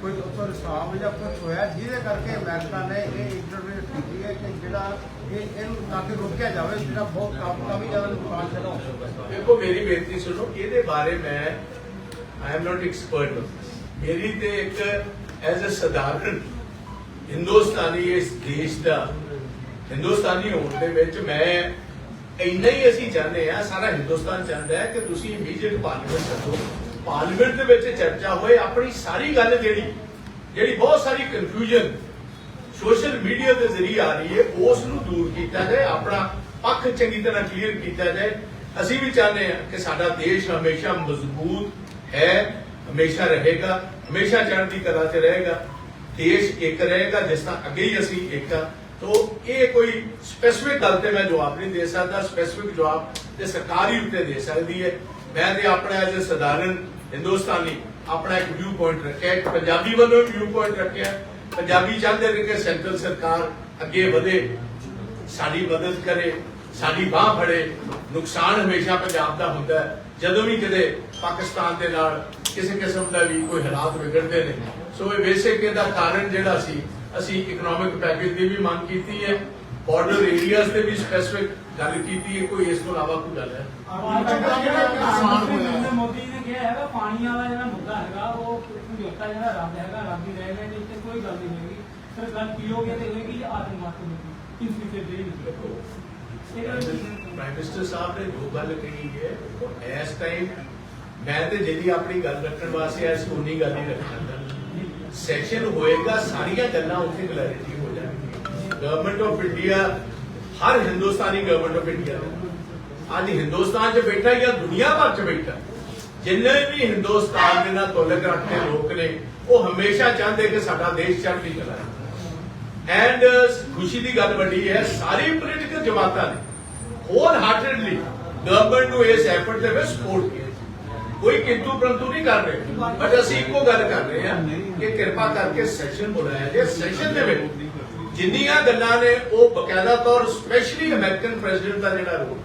ਕੋਈ ਉੱਪਰ ਹਿਸਾਬ ਜਾਂ ਕੁਝ ਹੋਇਆ ਜਿਹਦੇ ਕਰਕੇ ਅਮਰੀਕਾ ਨੇ ਇਹ ਇੰਟਰਵਿਊ ਕੀਤੀ ਹੈ ਕਿ ਜਿਹੜਾ ਇਹ ਇਹਨੂੰ ਤਾਂ ਕਿ ਰੋਕਿਆ ਜਾਵੇ, ਜਿਹੜਾ ਬਹੁਤ ਕਾਫੀ ਕਾਫੀ ਜ਼ਿਆਦਾ ਨੁਕਸਾਨ ਜਿਹੜਾ ਹੋ ਸਕਦਾ। ਦੇਖੋ, ਮੇਰੀ ਬੇਨਤੀ ਸੁਣੋ, ਇਹਦੇ ਬਾਰੇ ਮੈਂ ਆਈ ਐਮ ਨਾਟ ਐਕਸਪਰਟ ਮੇਰੀ ਤੇ ਇੱਕ ਐਜ਼ ਅ ਸਧਾਰਨ ਹਿੰਦੁਸਤਾਨੀ ਇਸ ਦੇਸ਼ ਦਾ ਹਿੰਦੁਸਤਾਨੀ ਹੋਣ ਦੇ ਵਿੱਚ ਮੈਂ ਇੰਨਾ ਹੀ ਅਸੀਂ ਚਾਹੁੰਦੇ ਆ ਸਾਰਾ ਹਿੰਦੁਸਤਾਨ ਚਾਹੁੰਦਾ ਹੈ ਕਿ ਤੁਸੀਂ ਇਮੀਡੀਏਟ ਪਾਰਲੀਮੈਂਟ ਸੱਦੋ ਪਾਰਲੀਮੈਂਟ ਦੇ ਵਿੱਚ ਚਰਚਾ ਹੋਏ, ਆਪਣੀ ਸਾਰੀ ਗੱਲ ਜਿਹੜੀ ਜਿਹੜੀ ਬਹੁਤ ਸਾਰੀ ਕਨਫਿਊਜ਼ਨ ਸੋਸ਼ਲ ਮੀਡੀਆ ਦੇ ਜ਼ਰੀਏ ਆ ਰਹੀ ਹੈ, ਉਸ ਨੂੰ ਦੂਰ ਕੀਤਾ ਜਾਏ, ਆਪਣਾ ਪੱਖ ਚੰਗੀ ਤਰ੍ਹਾਂ ਕਲੀਅਰ ਕੀਤਾ ਜਾਏ। ਅਸੀਂ ਵੀ ਚਾਹੁੰਦੇ ਹਾਂ ਕਿ ਸਾਡਾ ਦੇਸ਼ ਹਮੇਸ਼ਾ ਮਜ਼ਬੂਤ ਹੈ, ਹਮੇਸ਼ਾ ਰਹੇਗਾ, ਹਮੇਸ਼ਾ ਚੜ੍ਹਦੀ ਕਲਾ 'ਚ ਰਹੇਗਾ। ਦੇਸ਼ ਇੱਕ ਰਹੇਗਾ, ਜਿਸ ਤਰ੍ਹਾਂ ਅੱਗੇ ਹੀ ਅਸੀਂ ਇੱਕ ਆ ਤੋ ਇਹ ਕੋਈ ਸਪੈਸੀਫਿਕ ਗੱਲ ਤੇ ਮੈਂ ਜਵਾਬ ਨਹੀਂ ਦੇ ਸਕਦਾ। ਸਪੈਸੀਫਿਕ ਜਵਾਬ ਤੇ ਸਰਕਾਰ ਉੱਤੇ ਦੇ ਸਕਦੀ ਹੈ। ਮੈਂ ਤੇ ਆਪਣਾ ਐਜ਼ ਸਧਾਰਨ ਹਿੰਦੁਸਤਾਨੀ ਆਪਣਾ ਇੱਕ ਵਿਊ ਪੁਆਇੰਟ ਰੱਖਿਆ। ਇੱਕ ਪੰਜਾਬੀ ਵੱਲੋਂ ਵਿਊ ਪੁਆਇੰਟ ਰੱਖਿਆ। ਪੰਜਾਬੀ ਚਾਹੁੰਦੇ ਨੇ ਕਿ ਸੈਂਟਰਲ ਸਰਕਾਰ ਅੱਗੇ ਵਧੇ, ਸਾਡੀ ਮਦਦ ਕਰੇ, ਸਾਡੀ ਬਾਹ ਫੜੇ। ਨੁਕਸਾਨ ਹਮੇਸ਼ਾ ਪੰਜਾਬ ਦਾ ਹੁੰਦਾ ਹੈ। ਜਦੋਂ ਵੀ ਕਿਤੇ ਪਾਕਿਸਤਾਨ ਦੇ ਨਾਲ ਕਿਸੇ ਕਿਸਮ ਦਾ ਵੀ ਕੋਈ ਹਾਲਾਤ ਵਿਗੜਦੇ ਨੇ। ਸੋ ਇਹ ਬੇਸਿਕ ਇਹਦਾ ਕਾਰਨ ਜਿਹੜਾ ਸੀ ਅਸੀਂ ਇਕਨੋਮਿਕ ਪੈਕੇਜ ਦੀ ਵੀ ਮੰਗ ਕੀਤੀ ਹੈ ਬਾਰਡਰ ਏਰੀਆਜ਼ ਤੇ ਵੀ ਸਪੈਸੀਫਿਕ ਗੱਲ ਕੀਤੀ ਹੈ ਕੋਈ ਇਸ ਤੋਂ ਇਲਾਵਾ ਕੋਈ ਗੱਲ ਹੈ? ਮੋਦੀ ਨੇ ਕਿਹਾ ਹੈਗਾ ਪਾਣੀ ਵਾਲਾ ਜਿਹੜਾ ਮੁੱਦਾ ਹੈਗਾ ਉਹ ਸਮਝੌਤਾ ਜਿਹੜਾ ਰੱਦ ਹੈਗਾ ਰੱਦ ਹੀ ਰਹੇਗਾ ਇਹਦੇ ਉੱਤੇ ਕੋਈ ਗੱਲ ਨਹੀਂ ਹੋਏਗੀ ਸਿਰਫ ਗੱਲ ਪੀਓਗੇ ਤੇ ਹੋਏਗੀ ਆਤੰਕਵਾਦ ਦੀ ਇਸ ਵਿਸ਼ੇ ਤੇ ਨਹੀਂ ਦੇਖੋ ਇਹ ਗੱਲ ਠੀਕ ਹੈ। ਪ੍ਰਾਈਮ ਮਿਨਿਸਟਰ ਸਾਹਿਬ ਨੇ ਜੋ ਗੱਲ ਕਹੀ ਹੈ ਉਹ ਇਸ ਟਾਈਮ ਮੈਂ ਤੇ ਜਿਹੜੀ ਆਪਣੀ ਗੱਲ ਰੱਖਣ ਵਾਸਤੇ ਆਇਆ ਸੀ ਉਨੀ ਗੱਲ ਹੀ ਰੱਖਣਾ ਸੈਸ਼ਨ ਹੋਏਗਾ, ਸਾਰੀਆਂ ਗੱਲਾਂ ਉੱਥੇ ਕਲੈਰਿਟੀ ਹੋ ਜਾਣਗੀਆਂ। ਗਵਰਨਮੈਂਟ ਆਫ ਇੰਡੀਆ ਹਰ ਹਿੰਦੁਸਤਾਨੀ ਗਵਰਨਮੈਂਟ ਆਫ ਇੰਡੀਆ ਅੱਜ ਹਿੰਦੁਸਤਾਨ 'ਚ ਬੈਠਾ ਜਾਂ ਦੁਨੀਆ ਭਰ 'ਚ ਬੈਠਾ? ਜਿੰਨੇ ਵੀ ਹਿੰਦੁਸਤਾਨ ਦੇ ਨਾਲ ਤਾਲੁਕ ਰੱਖਦੇ ਲੋਕ ਨੇ, ਉਹ ਹਮੇਸ਼ਾ ਚਾਹੁੰਦੇ ਕਿ ਸਾਡਾ ਦੇਸ਼ ਚੜ੍ਹਦੀ ਕਲਾ ਐਂਡ ਖੁਸ਼ੀ ਦੀ ਗੱਲ ਵੱਡੀ ਹੈ, ਸਾਰੀ ਪੋਲੀਟੀਕਲ ਜਮਾਤਾਂ ਨੇ ਹੋਲ ਹਾਰਟਡਲੀ ਗਵਰਨਮੈਂਟ ਨੂੰ ਇਸ ਐਫਰਟ ਦੇ ਵਿੱਚ ਸਪੋਰਟ ਕੀਤਾ। ਕੋਈ ਕਿੰਤੂ ਪ੍ਰੰਤੂ ਨਹੀਂ ਕਰ ਰਹੇ। ਬਟ ਅਸੀਂ ਇੱਕੋ ਗੱਲ ਕਰ ਰਹੇ ਹਾਂ ਕਿ ਕਿਰਪਾ ਕਰਕੇ ਸੈਸ਼ਨ ਬੁਲਾਇਆ ਜੇ ਸੈਸ਼ਨ ਦੇ ਵਿੱਚ ਜਿੰਨੀਆਂ ਗੱਲਾਂ ਨੇ ਉਹ ਬਕਾਇਦਾ ਤੌਰ ਸਪੈਸ਼ਲੀ ਅਮਰੀਕਨ ਪ੍ਰੈਜ਼ੀਡੈਂਟ ਦਾ ਜਿਹੜਾ ਰੋਲ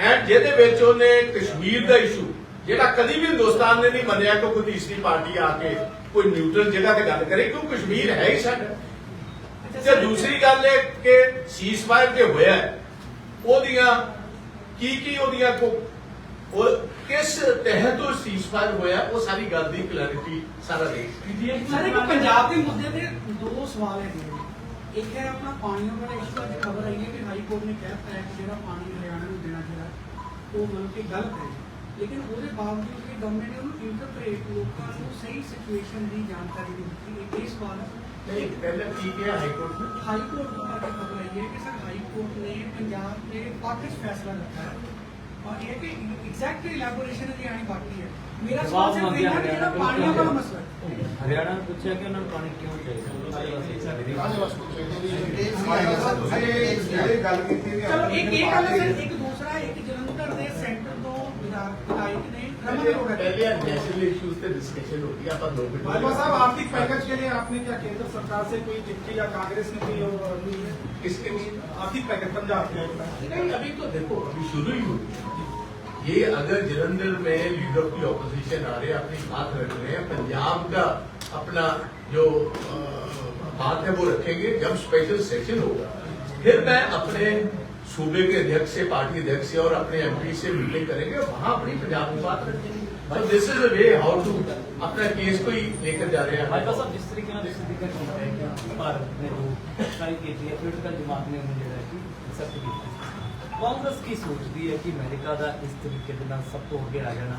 ਐਂਡ ਜਿਹਦੇ ਵਿੱਚ ਉਹਨੇ ਕਸ਼ਮੀਰ ਦਾ ਇਸ਼ੂ ਜਿਹੜਾ ਕਦੀ ਵੀ ਹਿੰਦੁਸਤਾਨ ਨੇ ਨਹੀਂ ਮੰਨਿਆ ਕਿ ਕੋਈ ਤੀਸਰੀ ਪਾਰਟੀ ਆ ਕੇ ਕੋਈ ਨਿਊਟਰਲ ਜਗ੍ਹਾ ਤੇ ਗੱਲ ਕਰੇ ਕਿਉਂ ਕਸ਼ਮੀਰ ਹੈ ਹੀ ਸਾਡਾ। ਤੇ ਦੂਸਰੀ ਗੱਲ ਇਹ ਕਿ ਸੀਜ਼ਫਾਇਰ ਜੇ ਹੋਇਆ ਉਹਦੀਆਂ ਕੀ ਕੀ ਉਹਦੀਆਂ ਕੋ ਉਹ ਕਿਸ ਤਹਿਤ ਉਹ ਸੀਜ਼ਫਾਇਰ ਹੋਇਆ ਉਹ ਸਾਰੀ ਗੱਲ ਦੀ ਕਲੈਰਿਟੀ ਸਾਰਾ ਦੇਸ਼ ਸਰ ਇੱਕ ਪੰਜਾਬ ਦੇ ਮੁੱਦੇ ਤੇ ਦੋ ਸਵਾਲ ਨੇ। ਇੱਕ ਹੈ ਆਪਣਾ ਪਾਣੀਆਂ ਵਾਲਾ ਇਸ਼ੂ ਅੱਜ ਖਬਰ ਆਈ ਹੈ ਕਿ ਹਾਈ ਕੋਰਟ ਨੇ ਕਹਿ ਦਿੱਤਾ ਹੈ ਕਿ ਜਿਹੜਾ ਪਾਣੀ ਹਰਿਆਣਾ ਨੂੰ ਦੇਣਾ ਜਿਹੜਾ ਉਹ ਮਤਲਬ ਕਿ ਗਲਤ ਹੈ। ਲੇਕਿਨ ਉਹਦੇ ਬਾਵਜੂਦ ਵੀ ਗਵਰਨਮੈਂਟ ਨੇ ਉਹਨੂੰ ਇੰਟਰਪ੍ਰੀਟ ਲੋਕਾਂ ਨੂੰ ਸਹੀ ਸਿਚੁਏਸ਼ਨ ਦੀ ਜਾਣਕਾਰੀ ਨਹੀਂ ਦਿੱਤੀ। ਇਹ ਇਹ ਸਵਾਲ ਹੈ? ਨਹੀਂ ਪਹਿਲਾਂ ਕੀ ਕਿਹਾ ਹਾਈ ਕੋਰਟ ਨੇ? ਹਾਈ ਕੋਰਟ ਤੋਂ ਖਬਰ ਆਈ ਹੈ ਕਿ ਸਰ ਹਾਈ ਕੋਰਟ ਨੇ ਪੰਜਾਬ ਦੇ ਪੱਖ 'ਚ ਫੈਸਲਾ ਲਿਆ ਹੈ। ਕਿ ਐਗਜ਼ੈਕਟ ਇਲੈਬੋਰੇਸ਼ਨ ਦੀ ਆਣੀ ਬਾਕੀ ਹੈ ਮੇਰਾ ਸਵਾਲ ਸਿਰਫ ਇਹ ਹੈ ਕਿ ਜਿਹੜਾ ਪਾਣੀਆਂ ਵਾਲਾ ਮਸਲਾ ਹੈ ਹਰਿਆਣਾ ਨੂੰ ਪੁੱਛਿਆ ਕਿ ਉਹਨਾਂ ਨੂੰ ਪਾਣੀ ਕਿਉਂ ਚਾਹੀਦਾ ਚਲੋ ਇੱਕ ਇਹ ਗੱਲ ਹੈ ਸਰ ਇੱਕ ਦੂਸਰਾ ਇੱਕ ਜਲੰਧਰ ਦੇ ਸੈਂਟਰ ਤੋਂ ਵਿਧਾਇਕ ਨੇ। पहले अभी तो देखो अभी शुरू ही हुई ये अगर जलंधर में लीडर ऑफ़ दी ऑपोजिशन आ रहे अपनी बात रख रहे हैं पंजाब का अपना जो बात है वो रखेंगे। जब स्पेशल सेशन होगा, फिर मैं अपने सूबे के अध्यक्ष से पार्टी अध्यक्ष से और अपने एमपी से मीटिंग करेंगे और वहां अपनी पंजाब की बात रखेंगे तो this is way how to अपना केस को ही लेकर जा रहे हैं ਭਾਜਪਾ ਸਾਹਿਬ ਜਿਸ ਤਰੀਕੇ ਨਾਲ ਤੁਸੀਂ ਜ਼ਿਕਰ ਕੀਤਾ ਹੈ ਕਿ ਭਾਰਤ ਨੇ ਜੋ ਟਰਾਈ ਕੀਤੀ ਹੈ ਪੋਲੀਟੀਕਲ ਜਮਾਤ ਨੇ ਉਹਨੂੰ ਜਿਹੜਾ ਹੈ ਕਿ ਸਖਤ ਕੀਤਾ ਕਾਂਗਰਸ ਕੀ ਸੋਚਦੀ ਹੈ ਕਿ ਅਮਰੀਕਾ ਦਾ ਇਸ ਤਰੀਕੇ ਦੇ ਨਾਲ ਸਭ ਤੋਂ ਅੱਗੇ ਆ ਜਾਣਾ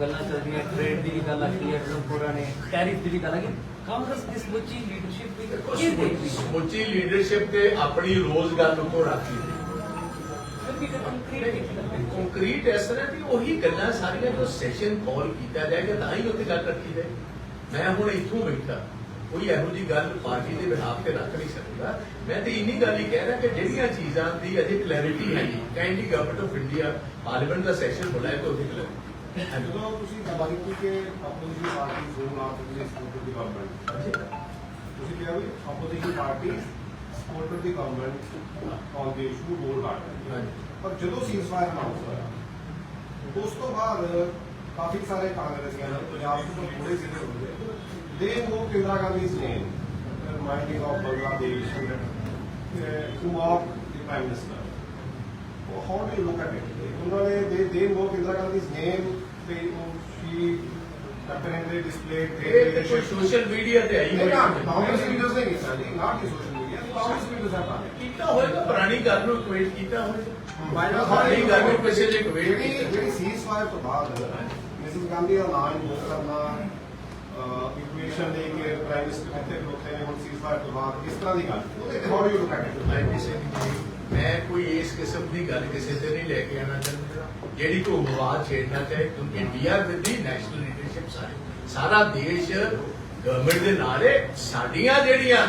ਗੱਲਾਂ ਚੱਲਦੀਆਂ ਟ੍ਰੇਡ ਦੀ ਵੀ ਗੱਲ ਆਖੀ ਹੈ ਟਰੰਪੋਰਾ ਨੇ ਟੈਰਿਫ ਦੀ ਵੀ ਗੱਲ ਆਖੀ ਕਾਂਗਰਸ ਦੀ ਸਮੁੱਚੀ ਲੀਡਰਸ਼ਿਪ ਵੀ ਕੀ ਦੇਖਦੀ ਹੈ ਸਮੁੱਚੀ ਲੀਡਰਸ਼ਿਪ ਤੇ ਆਪਣੀ ਰੋਜ਼ ਗੱਲ ਉੱਪਰ ਰੱਖੀ ਹੈ ਫਿਰ ਵੀ ਕੰਕਰੀਟ ਇਸ ਤਰ੍ਹਾਂ ਦੀ ਉਹੀ ਗੱਲਾਂ ਸਾਰੀਆਂ ਜੋ ਸੈਸ਼ਨ ਕਾਲ ਕੀਤਾ ਜਾਏਗਾ ਤਾਂ ਹੀ ਉੱਥੇ ਗੱਲ ਰੱਖੀ ਜਾਏ। ਮੈਂ ਹੁਣ ਇੱਥੋਂ ਬੈਠਾ ਕੋਈ ਇਹੋ ਜੀ ਗੱਲ ਪਾਰਟੀ ਦੇ ਬਿਨਾਪ ਤੇ ਰੱਖ ਨਹੀਂ ਸਕਦਾ। ਮੈਂ ਤੇ ਇੰਨੀ ਗੱਲ ਹੀ ਕਹਿ ਰਿਹਾ ਕਿ ਜਿਹੜੀਆਂ ਚੀਜ਼ਾਂ ਦੀ ਅਜੇ ਕਲੈਰਿਟੀ ਹੈ ਨਹੀਂ। Kindly government of India parliament the session ਬੁਲਾਏ ਤਾਂ ਉਹਦੀ ਕਲੈਰਿਟੀ ਜਦੋਂ ਤੁਸੀਂ ਗੱਲ ਕੀਤੀ ਕਿ ਆਪੋਜੀਸ਼ਨ ਪਾਰਟੀ ਦੋ ਨਾਮ ਦੇ ਸਪੋਰਟ ਦੀ ਗਵਰਨਮੈਂਟ ਤੁਸੀਂ ਕਿਹਾ ਵੀ opposition party support the government on the issue role card ਹਾਂਜੀ। ਪਰ ਜਦੋਂ ਸੀਜ਼ਫਾਇਰ ਅਨਾਉਂਸ ਹੋਇਆ ਉਸ ਤੋਂ ਬਾਅਦ ਕਾਫੀ ਸਾਰੇ ਕਾਂਗਰਸੀਆਂ ਨੇ ਪੰਜਾਬ ਤੋਂ ਥੋੜੇ ਜਿਹੇ ਹੁੰਦੇ ਦੇ ਉਹ Indira Gandhi name reminding of Bangladesh to of the prime minister how do you look at it? ਉਹਨਾਂ ਨੇ they invoke Indira Gandhi's name they oh, she apparently displayed great ਇਹ ਤੇ. ਸੋਸ਼ਲ ਮੀਡੀਆ ਤੇ ਆਈ ਨਹੀਂ ਨਾ ਹੋਈ ਕਾਂਗਰਸ ਲੀਡਰਸ ਨੇ ਕੀਤਾ ਜੀ not the social media Congress leaders have done it. ਕੀਤਾ ਹੋਏਗਾ ਪੁਰਾਣੀ ਗੱਲ ਨੂੰ ਇਕੁਏਟ ਕੀਤਾ ਹੋਏਗਾ ਬਾਈਲਾ ਪੁਰਾਣੀ ਗੱਲ ਨੂੰ ਕਿਸੇ ਨੇ ਇਕੁਏਟ ਜਿਹੜੀ ਕੀਤਾ ਜਿਹੜੀ ਸੀਜ਼ ਫਾਇਰ ਤੋਂ ਬਾਅਦ ਮਿਸਿਸ ਗਾਂਧੀ ਦਾ ਨਾਮ ਇਨਵੋਕ ਕਰਨਾ ਇਕੁਏਸ਼ਨ ਦੇ ਕੇ ਪ੍ਰਾਈਮ ਮਿਨਿਸਟਰ ਕਿੱਥੇ ਖਲੋਤੇ ਨੇ ਹੁਣ ਸੀਜ਼ ਫਾਇਰ ਤੋਂ ਬਾਅਦ ਇਸ ਤਰ੍ਹਾਂ ਦੀ ਗੱਲ ਉਹਦੇ ਤੇ how do you look at it? ਮੈਂ ਕਿਸੇ ਦੀ ਮੈਂ ਕੋਈ ਇਸ ਕਿਸਮ ਦੀ ਗੱਲ ਕਿਸੇ ਤੇ ਨਹੀਂ ਲੈ ਕੇ ਆਣਾ ਚਾਹੁੰਦਾ ਜਿਹੜੀ ਕੋਈ ਵਿਵਾਦ ਛੇੜਨਾ ਚਾਹੇ ਕਿਉਂਕਿ we are with the national leadership ਸਾਰੇ ਸਾਰਾ ਦੇਸ਼ ਗਵਰਨਮੈਂਟ ਦੇ ਨਾਲ ਹੈ ਸਾਡੀਆਂ ਜਿਹੜੀਆਂ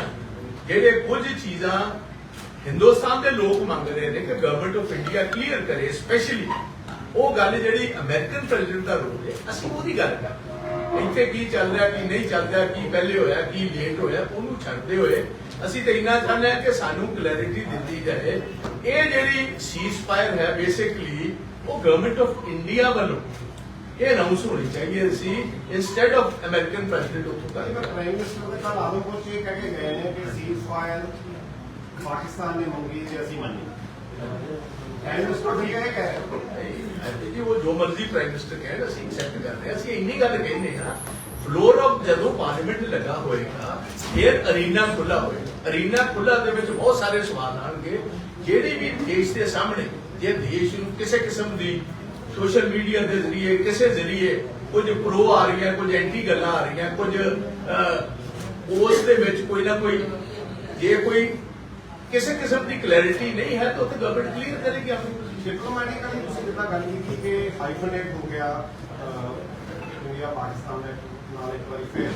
ਜਿਹੜੇ ਕੁਝ ਚੀਜ਼ਾਂ ਹਿੰਦੁਸਤਾਨ ਦੇ ਲੋਕ ਮੰਗ ਨੇ ਕਿ ਗਵਰਨਮੈਂਟ ਆਫ ਇੰਡੀਆ ਕਲੀਅਰ ਕਰੇ ਸਪੈਸ਼ਲੀ ਉਹ ਗੱਲ ਜਿਹੜੀ ਅਮਰੀਕਨ ਪ੍ਰੈਜ਼ੀਡੈਂਟ ਦਾ ਰੋਲ ਹੈ, ਅਸੀਂ ਉਹਦੀ ਗੱਲ ਕਰ ਇੱਥੇ ਕੀ ਚੱਲ ਰਿਹਾ, ਕੀ ਨਹੀਂ ਚੱਲ ਰਿਹਾ, ਕੀ ਪਹਿਲੇ ਹੋਇਆ, ਕੀ ਲੇਟ ਹੋਇਆ, ਉਹਨੂੰ ਛੱਡਦੇ ਹੋਏ ਅਸੀਂ ਤਾਂ ਇੰਨਾ ਚਾਹੁੰਦੇ ਹਾਂ ਕਿ ਸਾਨੂੰ ਕਲੈਰਿਟੀ ਦਿੱਤੀ ਜਾਏ। ਇਹ ਜਿਹੜੀ ਸੀਜ਼ਫਾਇਰ ਹੈ ਬੇਸਿਕਲੀ ਉਹ ਗਵਰਨਮੈਂਟ ਆਫ ਇੰਡੀਆ ਵੱਲੋਂ ਇਹ ਅਨਾਉਂਸ ਹੋਣੀ ਚਾਹੀਏ ਸੀ ਇਨਸਟੈਡ ਆਫ ਅਮਰੀਕਨ ਪ੍ਰੈਜ਼ੀਡੈਂਟ ਉੱਥੋਂ ਪਰ ਪ੍ਰਾਈਮ ਮਿਨਿਸਟਰ ਦੇ ਕੱਲ ਆਦਮਪੁਰ ਚ ਇਹ ਕਹਿ ਕੇ ਗਏ ਨੇ ਕਿ ਸੀਜ਼ ਫਾਇਰ ਪਾਕਿਸਤਾਨ ਨੇ ਮੰਗੀ ਤੇ ਅਸੀਂ ਮੰਨੀ ਪ੍ਰਾਈਮ ਮਿਨਿਸਟਰ ਵੀ ਇਹ ਕਹਿ ਜੀ ਉਹ ਜੋ ਮਰਜ਼ੀ ਪ੍ਰਾਈਮ ਮਿਨਿਸਟਰ ਕਹਿਣ ਅਸੀਂ ਐਕਸੈਪਟ ਕਰਦੇ ਹਾਂ। ਅਸੀਂ ਇੰਨੀ ਗੱਲ ਕਹਿੰਦੇ ਹਾਂ ਫਲੋਰ ਆਫ ਜਦੋਂ ਪਾਰਲੀਮੈਂਟ ਲੱਗਾ ਹੋਏਗਾ ਫਿਰ ਅਰੀਨਾ ਖੁੱਲਾ ਹੋਏਗਾ। ਅਰੀਨਾ ਖੁੱਲਾ ਦੇ ਵਿੱਚ ਬਹੁਤ ਸਾਰੇ ਸਵਾਲ ਆਣਗੇ ਜਿਹੜੀ ਵੀ ਦੇਸ਼ ਦੇ ਸਾਹਮਣੇ ਜੇ ਦੇਸ਼ ਨੂੰ ਕਿਸੇ ਕਿਸਮ ਦੀ ਸੋਸ਼ਲ ਮੀਡੀਆ ਦੇ ਜ਼ਰੀਏ ਕਿਸੇ ਜ਼ਰੀਏ ਕੁਝ ਪ੍ਰੋ ਆ ਰਹੀਆਂ ਕੁਝ ਐਂਟੀ ਗੱਲਾਂ ਆ ਰਹੀਆਂ ਕੁਝ ਉਸ ਦੇ ਵਿੱਚ ਕੋਈ ਨਾ ਕੋਈ ਜੇ ਕੋਈ ਕਿਸੇ ਕਿਸਮ ਦੀ ਕਲੈਰਿਟੀ ਨਹੀਂ ਹੈ ਤਾਂ ਉੱਥੇ ਗਵਰਨਮੈਂਟ ਕਲੀਅਰ ਕਰੇਗੀ ਆਪਣੀ। ਡਿਪਲੋਮੈਟਿਕਲੀ ਤੁਸੀਂ ਜਿੱਦਾਂ ਗੱਲ ਕੀਤੀ ਕਿ ਹਾਈਫਨੇਟ ਹੋ ਗਿਆ ਇੰਡੀਆ ਪਾਕਿਸਤਾਨ ਦੇ ਨਾਲ ਇੱਕ ਵਾਰੀ ਫਿਰ।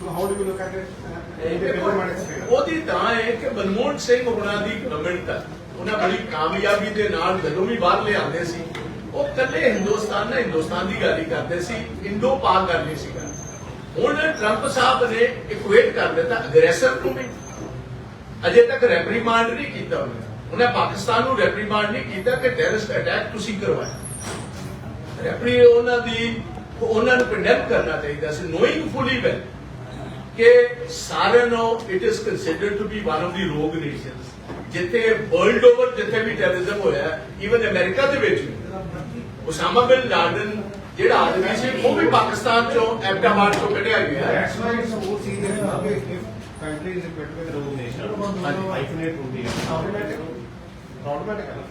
So how do you look at it diplomatic sphere ਉਹਦੀ ਤਾਂ ਹੈ ਕਿ ਮਨਮੋਹਨ ਸਿੰਘ ਉਹਨਾਂ ਦੀ ਗਵਰਨਮੈਂਟ ਉਹਨਾਂ ਬੜੀ ਕਾਮਯਾਬੀ ਦੇ ਨਾਲ ਜਦੋਂ ਵੀ ਬਾਹਰ ਲਿਆਉਂਦੇ ਸੀ ਉਹ ਕੱਲੇ ਹਿੰਦੁਸਤਾਨ ਨਾਲ ਹਿੰਦੁਸਤਾਨ ਦੀ ਗੱਲ ਹੀ ਕਰਦੇ ਸੀ, ਇੰਡੋ ਪਾਕ ਗੱਲ ਨਹੀਂ ਸੀ ਕਰਦੇ ਹੁਣ ਟਰੰਪ ਸਾਹਿਬ ਨੇ ਇਕੁਏਟ ਕਰ ਦਿੱਤਾ ਅਗਰੈਸਰ ਨੂੰ ਵੀ। ਅਜੇ ਤੱਕ ਰੈਪਰੀਮਾਂਡ ਨਹੀਂ ਕੀਤਾ ਉਹਨੇ। ਉਹਨੇ ਪਾਕਿਸਤਾਨ ਨੂੰ ਰੈਪਰੀਮਾਂਡ ਨਹੀਂ ਕੀਤਾ ਕਿ ਟੈਰਰਿਸਟ ਅਟੈਕ ਤੁਸੀਂ ਕਰਵਾਇਆ। ਰੈਪਰੀ ਉਹਨਾਂ ਦੀ, ਉਹਨਾਂ ਨੂੰ ਕੰਡੈਮ ਕਰਨਾ ਚਾਹੀਦਾ ਸੀ। ਨੋਇੰਗ ਫੁਲੀ ਵੈਲ ਕਿ ਸਾਰਿਆਂ ਨੂੰ it is considered to be one of the rogue nations ਜਿੱਥੇ ਵਰਲਡ ਓਵਰ ਜਿੱਥੇ ਵੀ ਟੈਰਰਿਜ਼ਮ ਹੋਇਆ ਇਵਨ ਅਮਰੀਕਾ ਦੇ ਵਿੱਚ ਵੀ। ਉਸਾਮਾ ਬਿਨ ਲਾਡਨ ਜਿਹੜਾ ਆਦਮੀ ਸੀ ਉਹ ਵੀ ਪਾਕਿਸਤਾਨ ਚੋਂ ਐਬਟਾਬਾਦ ਚੋਂ ਕੱਢਿਆ ਗਿਆ ਹੈ। ਹੁੰਦੀ